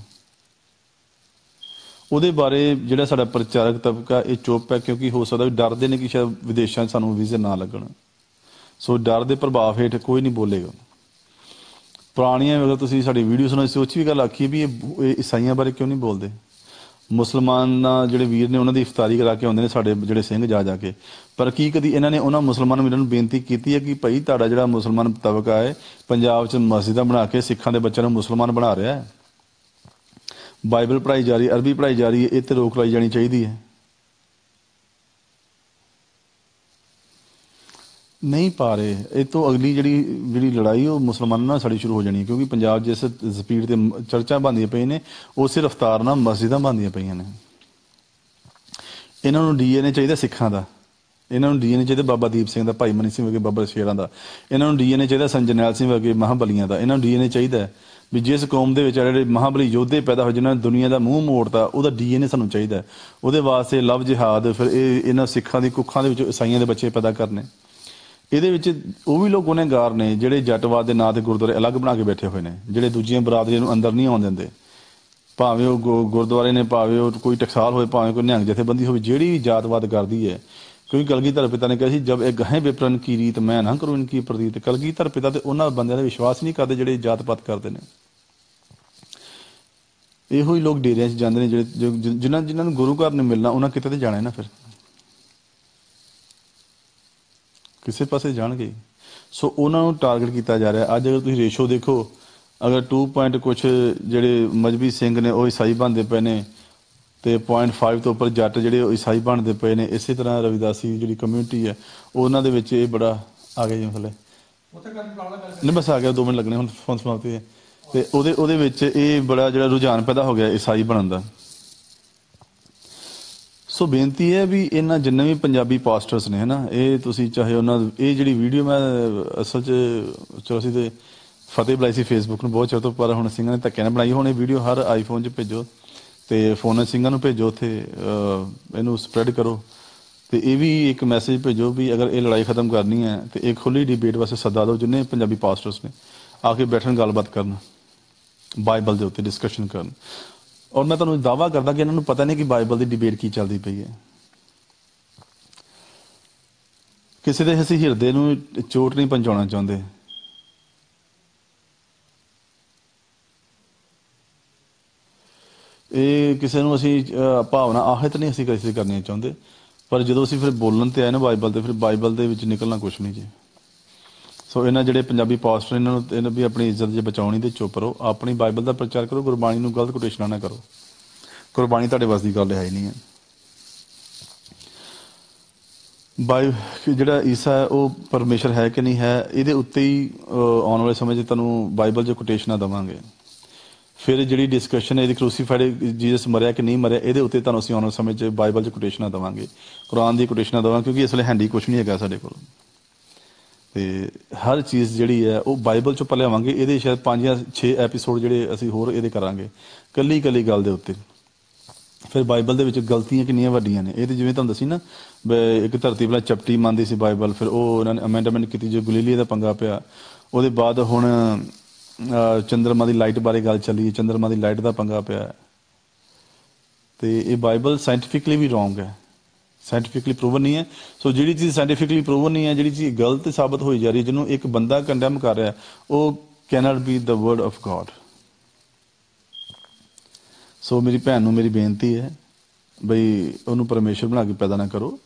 Speaker 1: ਉਹਦੇ ਬਾਰੇ ਜਿਹੜਾ ਸਾਡਾ ਪ੍ਰਚਾਰਕ ਤਬਕਾ ਇਹ ਚੁੱਪ ਹੈ ਕਿਉਂਕਿ ਹੋ ਸਕਦਾ ਵੀ ਡਰਦੇ ਨੇ ਕਿ ਸ਼ਾਇਦ ਵਿਦੇਸ਼ਾਂ 'ਚ ਸਾਨੂੰ ਵੀਜ਼ੇ ਨਾ ਲੱਗਣ। ਸੋ ਡਰ ਦੇ ਪ੍ਰਭਾਵ ਹੇਠ ਕੋਈ ਨਹੀਂ ਬੋਲੇਗਾ। ਪੁਰਾਣੀਆਂ ਅਗਰ ਤੁਸੀਂ ਸਾਡੀ ਵੀਡੀਓ ਸੁਣੋ ਅਸੀਂ ਉਹ 'ਚ ਵੀ ਗੱਲ ਆਖੀ ਵੀ ਇਹ ਇਹ ਈਸਾਈਆਂ ਬਾਰੇ ਕਿਉਂ ਨਹੀਂ ਬੋਲਦੇ? ਮੁਸਲਮਾਨਾਂ ਜਿਹੜੇ ਵੀਰ ਨੇ, ਉਹਨਾਂ ਦੀ ਇਫਤਾਰੀ ਕਰਾ ਕੇ ਆਉਂਦੇ ਨੇ ਸਾਡੇ ਜਿਹੜੇ ਸਿੰਘ ਜਾ ਜਾ ਕੇ। ਪਰ ਕੀ ਕਦੀ ਇਹਨਾਂ ਨੇ ਉਹਨਾਂ ਮੁਸਲਮਾਨ ਵੀਰਾਂ ਨੂੰ ਬੇਨਤੀ ਕੀਤੀ ਹੈ ਕਿ ਭਾਈ ਤੁਹਾਡਾ ਜਿਹੜਾ ਮੁਸਲਮਾਨ ਤਬਕਾ ਹੈ, ਪੰਜਾਬ 'ਚ ਮਸਜਿਦਾਂ ਬਣਾ ਕੇ ਸਿੱਖਾਂ ਦੇ ਬੱਚਿਆਂ ਨੂੰ ਮੁਸਲਮਾਨ ਬਣਾ ਰਿਹਾ ਹੈ? ਬਾਈਬਲ ਪੜ੍ਹਾਈ ਜਾ ਰਹੀ ਹੈ, ਅਰਬੀ ਪੜ੍ਹਾਈ ਜਾ ਰਹੀ ਹੈ, ਇਹ ਤੇ ਰੋਕ ਲਾਈ ਜਾਣੀ ਚਾਹੀਦੀ ਹੈ। ਨਹੀਂ ਪਾ ਰਹੇ। ਇਹ ਤੋਂ ਅਗਲੀ ਜਿਹੜੀ ਜਿਹੜੀ ਲੜਾਈ, ਉਹ ਮੁਸਲਮਾਨਾਂ ਨਾਲ ਸਾਡੀ ਸ਼ੁਰੂ ਹੋ ਜਾਣੀ ਕਿਉਂਕਿ ਪੰਜਾਬ ਜਿਸ ਸਪੀਡ ਤੇ ਮ- ਚਰਚਾ ਬੰਦੀਆਂ ਪਈ ਨੇ ਉਸੇ ਰਫ਼ਤਾਰ ਨਾਲ ਮਸਜਿਦਾਂ ਬੰਦੀਆਂ ਪਈਆਂ ਨੇ। ਇਹਨਾਂ ਨੂੰ ਡੀਐਨਏ ਚਾਹੀਦਾ ਸਿੱਖਾਂ ਦਾ। ਇਹਨਾਂ ਨੂੰ ਡੀਐਨਏ ਚਾਹੀਦਾ ਬਾਬਾ ਦੀਪ ਸਿੰਘ ਦਾ, ਭਾਈ ਮਨੀ ਸਿੰਘ ਵਰਗੇ ਬਾਬਾ ਸ਼ੇਰਾਂ ਦਾ। ਇਹਨਾਂ ਨੂੰ ਡੀਐਨਏ ਚਾਹੀਦਾ ਸੰਜਨੈਲ ਸਿੰਘ ਵਰਗੇ ਮਹਾਬਲੀਆਂ ਦਾ। ਇਹਨਾਂ ਨੂੰ ਡੀਐਨਏ ਚਾਹੀਦਾ ਵੀ ਜਿਸ ਕੌਮ ਦੇ ਵਿੱਚ ਜਿਹੜੇ ਮਹਾਬਲੀ ਯੋਧੇ ਪੈਦਾ ਹੋਏ, ਜਿਨ੍ਹਾਂ ਨੇ ਦੁਨੀਆ ਦਾ ਮੂੰਹ ਮੋੜਤਾ, ਉਹਦਾ ਡੀਐਨਏ ਸਾਨੂੰ ਚਾਹੀਦਾ। ਉਹਦੇ ਵਾਸਤੇ ਲਵ ਜਿਹਾਦ, ਫਿਰ ਇਹ ਇਹਨਾਂ ਸਿੱਖਾਂ ਦੀ ਕੁੱਖਾਂ ਦੇ ਵਿੱਚ ਈਸਾਈਆਂ ਦੇ ਬੱਚੇ ਪੈਦਾ ਕਰਨੇ। ਇਹਦੇ ਵਿੱਚ ਉਹ ਵੀ ਲੋਕ ਗੁਨਹਗਾਰ ਨੇ, ਜਿਹੜੇ ਜੱਟਵਾਦ ਦੇ ਨਾਂ ਤੇ ਗੁਰਦੁਆਰੇ ਅਲੱਗ ਬਣਾ ਕੇ ਬੈਠੇ ਹੋਏ ਨੇ, ਜਿਹੜੇ ਦੂਜੀਆਂ ਬਰਾਦਰੀਆਂ ਨੂੰ ਅੰਦਰ ਨਹੀਂ ਆਉਣ ਦਿੰਦੇ। ਭਾਵੇਂ ਉਹ ਗੁ- ਗੁਰਦੁਆਰੇ ਨੇ, ਭਾਵੇਂ ਉਹ ਕੋਈ ਟਕਸਾਲ ਹੋਵੇ ਭਾਵੇਂ ਕੋਈ ਨਿਹੰਗ ਜਥੇਬੰਦੀ ਹੋਵੇ, ਜਿਹੜੀ ਵੀ ਜਾਤਵਾਦ ਕਰਦੀ ਹੈ, ਕਿਉਂਕਿ ਕਲਗੀਧਰ ਪਿਤਾ ਨੇ ਕਿਹਾ ਸੀ, ਜਬ ਇਹ ਗਹਿ ਵਿਪਰਨ ਕੀ ਰੀਤ, ਮੈਂ ਨਾ ਕਰੂੰ ਇਨਕੀ ਪ੍ਰਦੀਤ ਕਲਗੀਧਰ ਪਿਤਾ ਤੇ ਉਹਨਾਂ ਬੰਦਿਆਂ ਦਾ ਵਿਸ਼ਵਾਸ ਨਹੀਂ ਕਰਦੇ, ਜਿਹੜੇ ਜਾਤ-ਪਾਤ ਕਰਦੇ ਨੇ। ਇਹੋ ਹੀ ਲੋਕ ਡੇਰਿਆਂ 'ਚ ਜਾਂਦੇ ਨੇ, ਜਿਹੜੇ ਜਿਨ੍ਹਾਂ ਜਿਨ੍ਹਾਂ ਨੂੰ ਗੁਰੂ ਘਰ ਨੂੰ ਮਿਲਣਾ, ਉਹਨਾਂ ਕਿਤੇ ਤੇ ਜਾਣਾ ਹੈ ਨਾ ਫਿਰ। ਕਿਸੇ ਪਾਸੇ ਜਾਣਗੇ। ਸੋ ਉਹਨਾਂ ਨੂੰ ਟਾਰਗੇਟ ਕੀਤਾ ਜਾ ਰਿਹਾ। ਅੱਜ ਅਗਰ ਤੁਸੀਂ ਰੇਸ਼ੋ ਦੇਖੋ ਅਗਰ 2 ਪੁਆਇੰਟ ਕੁਝ ਜਿਹੜੇ ਮਜਬੀ ਸਿੰਘ ਨੇ ਉਹ ਈਸਾਈ ਬਣਦੇ ਪਏ ਨੇ ਤੇ 0.5 ਤੋਂ ਉੱਪਰ ਜੱਟ ਜਿਹੜੇ ਉਹ ਈਸਾਈ ਬਣਦੇ ਪਏ ਨੇ ਇਸੇ ਤਰ੍ਹਾਂ ਰਵਿਦਾਸੀ ਜਿਹੜੀ ਕਮਿਊਨਿਟੀ ਹੈ ਉਹਨਾਂ ਦੇ ਵਿੱਚ ਇਹ ਬੜਾ ਆ ਗਿਆ ਜੀ
Speaker 2: ਗੱਲ
Speaker 1: ਨਹੀਂ ਬਸ ਆ ਗਿਆ 2 ਮਿੰਟ ਲੱਗਣੇ ਹੁਣ ਫੋਨ ਸਮਾਪਤੀ ਹੈ। ਤੇ ਉਹਦੇ ਉਹਦੇ ਵਿੱਚ ਇਹ ਬੜਾ ਜਿਹੜਾ ਰੁਝਾਨ ਪੈਦਾ ਹੋ ਗਿਆ ਈਸਾਈ ਬਣਨ ਦਾ। ਸੋ ਬੇਨਤੀ ਹੈ ਵੀ ਇਹਨਾਂ ਜਿੰਨੇ ਵੀ ਪੰਜਾਬੀ ਪਾਸਟਰਸ ਨੇ, ਹਨਾ, ਇਹ ਤੁਸੀਂ ਚਾਹੇ ਉਹਨਾਂ ਇਹ ਜਿਹੜੀ ਵੀਡੀਓ ਮੈਂ ਅਸਲ 'ਚ ਚਲੋ ਅਸੀਂ ਤੇ ਫਤਿਹ ਬੁਲਾਈ ਸੀ ਫੇਸਬੁੱਕ ਨੂੰ ਬਹੁਤ ਚਿਰ ਤੋਂ, ਪਰ ਹੁਣ ਸਿੰਘਾਂ ਨੇ ਧੱਕੇ ਨਾਲ ਬਣਾਈ। ਹੁਣ ਇਹ ਵੀਡੀਓ ਹਰ ਆਈਫੋਨ 'ਚ ਭੇਜੋ ਤੇ ਫੋਨ ਸਿੰਘਾਂ ਨੂੰ ਭੇਜੋ ਉੱਥੇ ਇਹਨੂੰ ਸਪਰੈਡ ਕਰੋ ਤੇ ਇਹ ਵੀ ਇੱਕ ਮੈਸੇਜ ਭੇਜੋ ਵੀ ਅਗਰ ਇਹ ਲੜਾਈ ਖਤਮ ਕਰਨੀ ਹੈ ਤੇ ਇੱਕ ਖੁੱਲੀ ਡਿਬੇਟ ਵਾਸਤੇ ਸੱਦਾ ਦਿਓ ਜਿੰਨੇ ਪੰਜਾਬੀ ਪਾਸਟਰਸ ਨੇ, ਆ ਕੇ ਬੈਠਣ ਗੱਲਬਾਤ ਕਰਨ ਬਾਈਬਲ ਦੇ ਉੱਤੇ ਡਿਸਕਸ਼ਨ ਕਰਨ। ਔਰ ਮੈਂ ਤੁਹਾਨੂੰ ਦਾਵਾ ਕਰਦਾ ਕਿ ਇਹਨਾਂ ਨੂੰ ਪਤਾ ਨਹੀਂ ਕਿ ਬਾਈਬਲ ਦੀ ਡਿਬੇਟ ਕੀ ਚੱਲਦੀ ਪਈ ਹੈ। ਕਿਸੇ ਦੇ ਅਸੀਂ ਹਿਰਦੇ ਨੂੰ ਚੋਟ ਨਹੀਂ ਪਹੁੰਚਾਉਣਾ ਚਾਹੁੰਦੇ। ਇਹ ਕਿਸੇ ਨੂੰ ਅਸੀਂ ਭਾਵਨਾ ਆਹਤ ਨਹੀਂ ਅਸੀਂ ਕਿਸੇ ਕਰਨੀ ਚਾਹੁੰਦੇ। ਪਰ ਜਦੋਂ ਅਸੀਂ ਫਿਰ ਬੋਲਣ ਤੇ ਆਏ ਨਾ ਬਾਈਬਲ ਤੇ, ਫਿਰ ਬਾਈਬਲ ਦੇ ਵਿੱਚ ਨਿਕਲਣਾ ਕੁਝ ਨਹੀਂ ਜੀ। ਸੋ ਇਹਨਾਂ ਜਿਹੜੇ ਪੰਜਾਬੀ ਪਾਸਟਰ ਇਹਨਾਂ ਨੂੰ ਇਹਨਾਂ ਵੀ ਆਪਣੀ ਇੱਜ਼ਤ ਜੇ ਬਚਾਉਣੀ ਤੇ ਚੁੱਪ ਰਹੋ। ਆਪਣੀ ਬਾਈਬਲ ਦਾ ਪ੍ਰਚਾਰ ਕਰੋ, ਗੁਰਬਾਣੀ ਨੂੰ ਗਲਤ ਕੋਟੇਸ਼ਨਾਂ ਨਾ ਕਰੋ। ਗੁਰਬਾਣੀ ਤੁਹਾਡੇ ਵਾਸਤੇ ਗੱਲ ਹੈ, ਹੀ ਨਹੀਂ ਹੈ। ਬਾਈ ਜਿਹੜਾ ਈਸਾ ਹੈ, ਉਹ ਪਰਮੇਸ਼ਰ ਹੈ ਕਿ ਨਹੀਂ ਹੈ, ਇਹਦੇ ਉੱਤੇ ਹੀ ਆਉਣ ਵਾਲੇ ਸਮੇਂ 'ਚ ਤੁਹਾਨੂੰ ਬਾਈਬਲ 'ਚ ਕੋਟੇਸ਼ਨਾਂ ਦਵਾਂਗੇ। ਫਿਰ ਜਿਹੜੀ ਡਿਸਕਸ਼ਨ ਹੈ, ਇਹਦੀ ਕ੍ਰੂਸੀਫਾਈਡ ਜੀਸਸ ਮਰਿਆ ਕਿ ਨਹੀਂ ਮਰਿਆ, ਇਹਦੇ ਉੱਤੇ ਤੁਹਾਨੂੰ ਅਸੀਂ ਆਉਣ ਵਾਲੇ ਸਮੇਂ 'ਚ ਬਾਈਬਲ 'ਚ ਕੋਟੇਸ਼ਨਾਂ ਦਵਾਂਗੇ। ਕੁਰਾਨ ਦੀ ਕੋਟੇਸ਼ਨਾਂ ਦਵਾਂਗੇ, ਕਿਉਂਕਿ ਇਸ ਵੇਲੇ ਹੈਂਡੀ ਕੁਝ ਨਹੀਂ ਹੈਗਾ ਸਾਡੇ ਕੋਲ। ਤੇ ਹਰ ਚੀਜ਼ ਜਿਹੜੀ ਹੈ, ਉਹ ਬਾਈਬਲ ਚੋਂ ਆਪਾਂ ਲਿਆਵਾਂਗੇ। ਇਹਦੇ ਸ਼ਾਇਦ 5 ਜਾਂ 6 ਐਪੀਸੋਡ ਜਿਹੜੇ ਅਸੀਂ ਹੋਰ ਇਹਦੇ ਕਰਾਂਗੇ। ਕੱਲੀ ਕੱਲੀ ਗੱਲ ਦੇ ਉੱਤੇ। ਫਿਰ ਬਾਈਬਲ ਦੇ ਵਿੱਚ ਗਲਤੀਆਂ ਕਿੰਨੀਆਂ ਵੱਡੀਆਂ ਨੇ। ਇਹ ਤੇ ਜਿਵੇਂ ਤੁਹਾਨੂੰ ਦੱਸੀ ਨਾ ਵੀ ਇੱਕ ਧਰਤੀ ਵਾਲਾ ਚਪਟੀ ਮੰਨਦੀ ਸੀ ਬਾਈਬਲ, ਫਿਰ ਉਹ ਉਹਨਾਂ ਨੇ ਅਮੈਂਡਮੈਂਟ ਕੀਤੀ ਜੋ ਗੁਲੀਲੀਆ ਦਾ ਪੰਗਾ ਪਿਆ। ਉਹਦੇ ਬਾਅਦ ਹੁਣ ਚੰਦਰਮਾ ਦੀ ਲਾਈਟ ਬਾਰੇ ਗੱਲ ਚੱਲੀ ਹੈ। ਚੰਦਰਮਾ ਦੀ ਲਾਈਟ ਦਾ ਪੰਗਾ ਪਿਆ। ਹੈ। ਤੇ ਇਹ ਬਾਈਬਲ ਸਾਇੰਟੀਫਿਕਲੀ ਵੀ ਰੋਂਗ ਹੈ। ਸਾਇੰਟੀਫਿਕਲੀ ਪ੍ਰੂਵਨ ਨਹੀਂ ਹੈ। ਸੋ ਜਿਹੜੀ ਚੀਜ਼ ਸਾਇੰਟੀਫਿਕਲੀ ਪ੍ਰੂਵਨ ਨਹੀਂ ਹੈ, ਜਿਹੜੀ ਚੀਜ਼ ਗਲਤ ਸਾਬਤ ਹੋਈ ਜਾ ਰਹੀ ਹੈ, ਜਿਹਨੂੰ ਇੱਕ ਬੰਦਾ ਕੰਡੈਮ ਕਰ ਰਿਹਾ ਉਹ can't be the word of God so ਮੇਰੀ ਭੈਣ ਨੂੰ ਮੇਰੀ ਬੇਨਤੀ ਹੈ, ਬਈ ਉਹਨੂੰ ਪਰਮੇਸ਼ਰ ਬਣਾ ਕੇ ਪੈਦਾ ਨਾ ਕਰੋ,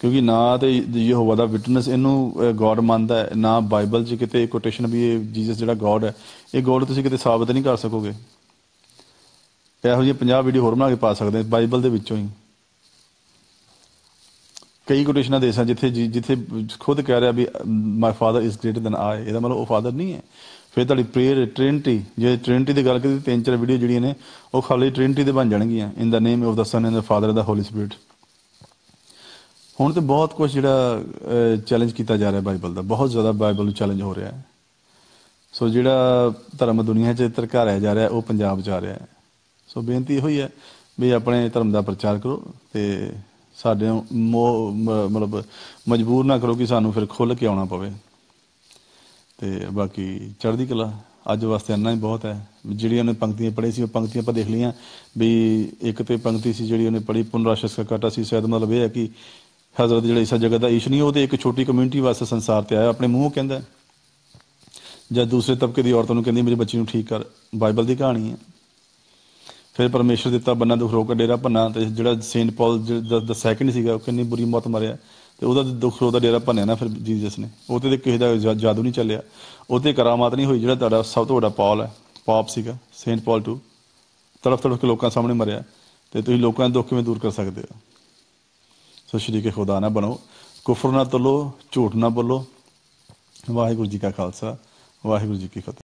Speaker 1: ਕਿਉਂਕਿ ਨਾ ਤੇ ਯਹੋਵਾ ਦਾ ਵਿਟਨੈਸ ਇਹਨੂੰ ਗੋਡ ਮੰਨਦਾ ਹੈ, ਨਾ ਬਾਈਬਲ 'ਚ ਕਿਤੇ ਕੋਟੇਸ਼ਨ ਵੀ ਇਹ ਜੀਸਸ ਜਿਹੜਾ ਗੋਡ ਹੈ, ਇਹ ਗੋਡ ਤੁਸੀਂ ਕਿਤੇ ਸਾਬਤ ਨਹੀਂ ਕਰ ਸਕੋਗੇ। ਇਹੋ ਜਿਹੇ 50 ਵੀਡੀਓ ਹੋਰ ਬਣਾ ਕੇ ਪਾ ਸਕਦੇ ਬਾਈਬਲ ਦੇ ਵਿੱਚੋਂ ਹੀ। ਕਈ ਕੋਟੇਸ਼ਨਾਂ ਦੇ ਸਾਂ ਜਿੱਥੇ ਜੀ- ਜਿੱਥੇ ਖੁਦ ਕਹਿ ਰਿਹਾ ਵੀ my father is greater than I ਇਹਦਾ ਮਤਲਬ ਉਹ ਫਾਦਰ ਨਹੀਂ ਹੈ। ਫਿਰ ਤੁਹਾਡੀ ਪ੍ਰੇਅਰ ਟ੍ਰਿਨਿਟੀ ਜੇ ਟ੍ਰਿਨਿਟੀ ਦੀ ਗੱਲ ਕਰੀਏ, ਤਿੰਨ ਚਾਰ ਵੀਡੀਓ ਜਿਹੜੀਆਂ ਨੇ, ਉਹ ਖਾਲੀ ਟ੍ਰਿਨਿਟੀ ਦੇ ਬਣ ਜਾਣਗੀਆਂ in the name of the son and the father the holy spirit ਹੁਣ ਤੇ ਬਹੁਤ ਕੁਝ ਜਿਹੜਾ ਚੈਲੰਜ ਕੀਤਾ ਜਾ ਰਿਹਾ ਬਾਈਬਲ ਦਾ। ਬਹੁਤ ਜ਼ਿਆਦਾ ਬਾਈਬਲ ਨੂੰ ਚੈਲੰਜ ਹੋ ਰਿਹਾ ਹੈ। ਸੋ ਜਿਹੜਾ ਧਰਮ ਦੁਨੀਆ 'ਚ ਤਰਕਾਰਿਆ ਜਾ ਰਿਹਾ, ਉਹ ਪੰਜਾਬ 'ਚ ਆ ਰਿਹਾ ਹੈ। ਸੋ ਬੇਨਤੀ ਇਹੋ ਹੀ ਹੈ ਵੀ ਆਪਣੇ ਧਰਮ ਦਾ ਪ੍ਰਚਾਰ ਕਰੋ ਤੇ ਸਾਡੇ ਨੂੰ ਮ- ਮਤਲਬ ਮਜਬੂਰ ਨਾ ਕਰੋ ਕਿ ਸਾਨੂੰ ਫਿਰ ਖੁੱਲ ਕੇ ਆਉਣਾ ਪਵੇ। ਤੇ ਬਾਕੀ ਚੜ੍ਹਦੀ ਕਲਾ ਅੱਜ ਵਾਸਤੇ ਇੰਨਾ ਹੀ ਬਹੁਤ ਹੈ। ਜਿਹੜੀਆਂ ਉਹਨੇ ਪੰਕਤੀਆਂ ਪੜ੍ਹੀ ਸੀ, ਉਹ ਪੰਕਤੀਆਂ ਆਪਾਂ ਦੇਖ ਲਈਆਂ। ਵੀ ਇੱਕ ਤੇ ਪੰਕਤੀ ਸੀ ਜਿਹੜੀ ਉਹਨੇ ਪੜ੍ਹੀ ਪੁਨਰਾਸ਼ਸ ਕਾ ਕਾਟਾ ਸੀ ਸ਼ਾਇਦ ਮਤਲਬ ਇਹ ਹੈ ਕਿ ਹਜ਼ਰਤ ਜਿਹੜਾ ਇਸ ਜਗਤ ਦਾ ਈਸ਼ ਨਹੀਂ ਉਹ ਤੇ ਇੱਕ ਛੋਟੀ ਕਮਿਊਨਿਟੀ ਵਾਸਤੇ ਸੰਸਾਰ ਤੇ ਆਇਆ, ਆਪਣੇ ਮੂੰਹੋਂ ਕਹਿੰਦਾ ਹੈ। ਜਦ ਦੂਸਰੇ ਤਬਕੇ ਦੀ ਔਰਤਾਂ ਨੂੰ ਕਹਿੰਦੀ ਮੇਰੇ ਬੱਚੇ ਨੂੰ ਠੀਕ ਕਰ। ਬਾਈਬਲ ਦੀ ਕਹਾਣੀ ਹੈ। ਫਿਰ ਪਰਮੇਸ਼ਰ ਦਿੱਤਾ ਬੰਨਾ ਦੁਖ ਰੋਕ ਡੇਰਾ ਭੰਨਾ ਤੇ ਜਿਹੜਾ ਸੇਂਟ ਪਾਲ ਦਾ ਸੈਕਿੰਡ ਸੀਗਾ, ਉਹ ਕਿੰਨੀ ਬੁਰੀ ਮੌਤ ਮਰਿਆ। ਤੇ ਉਹਦਾ ਦੁੱਖ ਰੋਕ ਦਾ ਡੇਰਾ ਭੰਨਿਆ ਨਾ ਫਿਰ ਜੀਸਸ ਨੇ। ਉਹ ਤੇ ਕਿਸੇ ਦਾ ਜਾਦੂ ਨਹੀਂ ਚੱਲਿਆ। ਉਹ ਤੇ ਕਰਾਮਾਤ ਨਹੀਂ ਹੋਈ, ਜਿਹੜਾ ਤੁਹਾਡਾ ਸਭ ਤੋਂ ਵੱਡਾ ਪਾਲ ਹੈ, ਪਾਪ ਸੀਗਾ ਸੇਂਟ ਪਾਲ ਟੂ ਤੜਫ ਤੜਫ ਕੇ ਲੋਕਾਂ ਸਾਹਮਣੇ ਮਰਿਆ। ਤੇ ਤੁਸੀਂ ਲੋਕਾਂ ਦੇ ਦੁੱਖ ਕਿਵੇਂ ਦੂਰ ਕਰ ਸਕਦੇ ਹੋ? ਸੋ ਸ਼ਰੀਕੇ ਖੁਦਾ ਨਾ ਬਣੋ। ਕੁਫਰ ਨਾ ਤਲੋ, ਝੂਠ ਨਾ ਬੋਲੋ। ਵਾਹਿਗੁਰੂ ਜੀ ਕਾ ਖਾਲਸਾ, ਵਾਹਿਗੁਰੂ ਜੀ ਕੀ ਫਤਿਹ।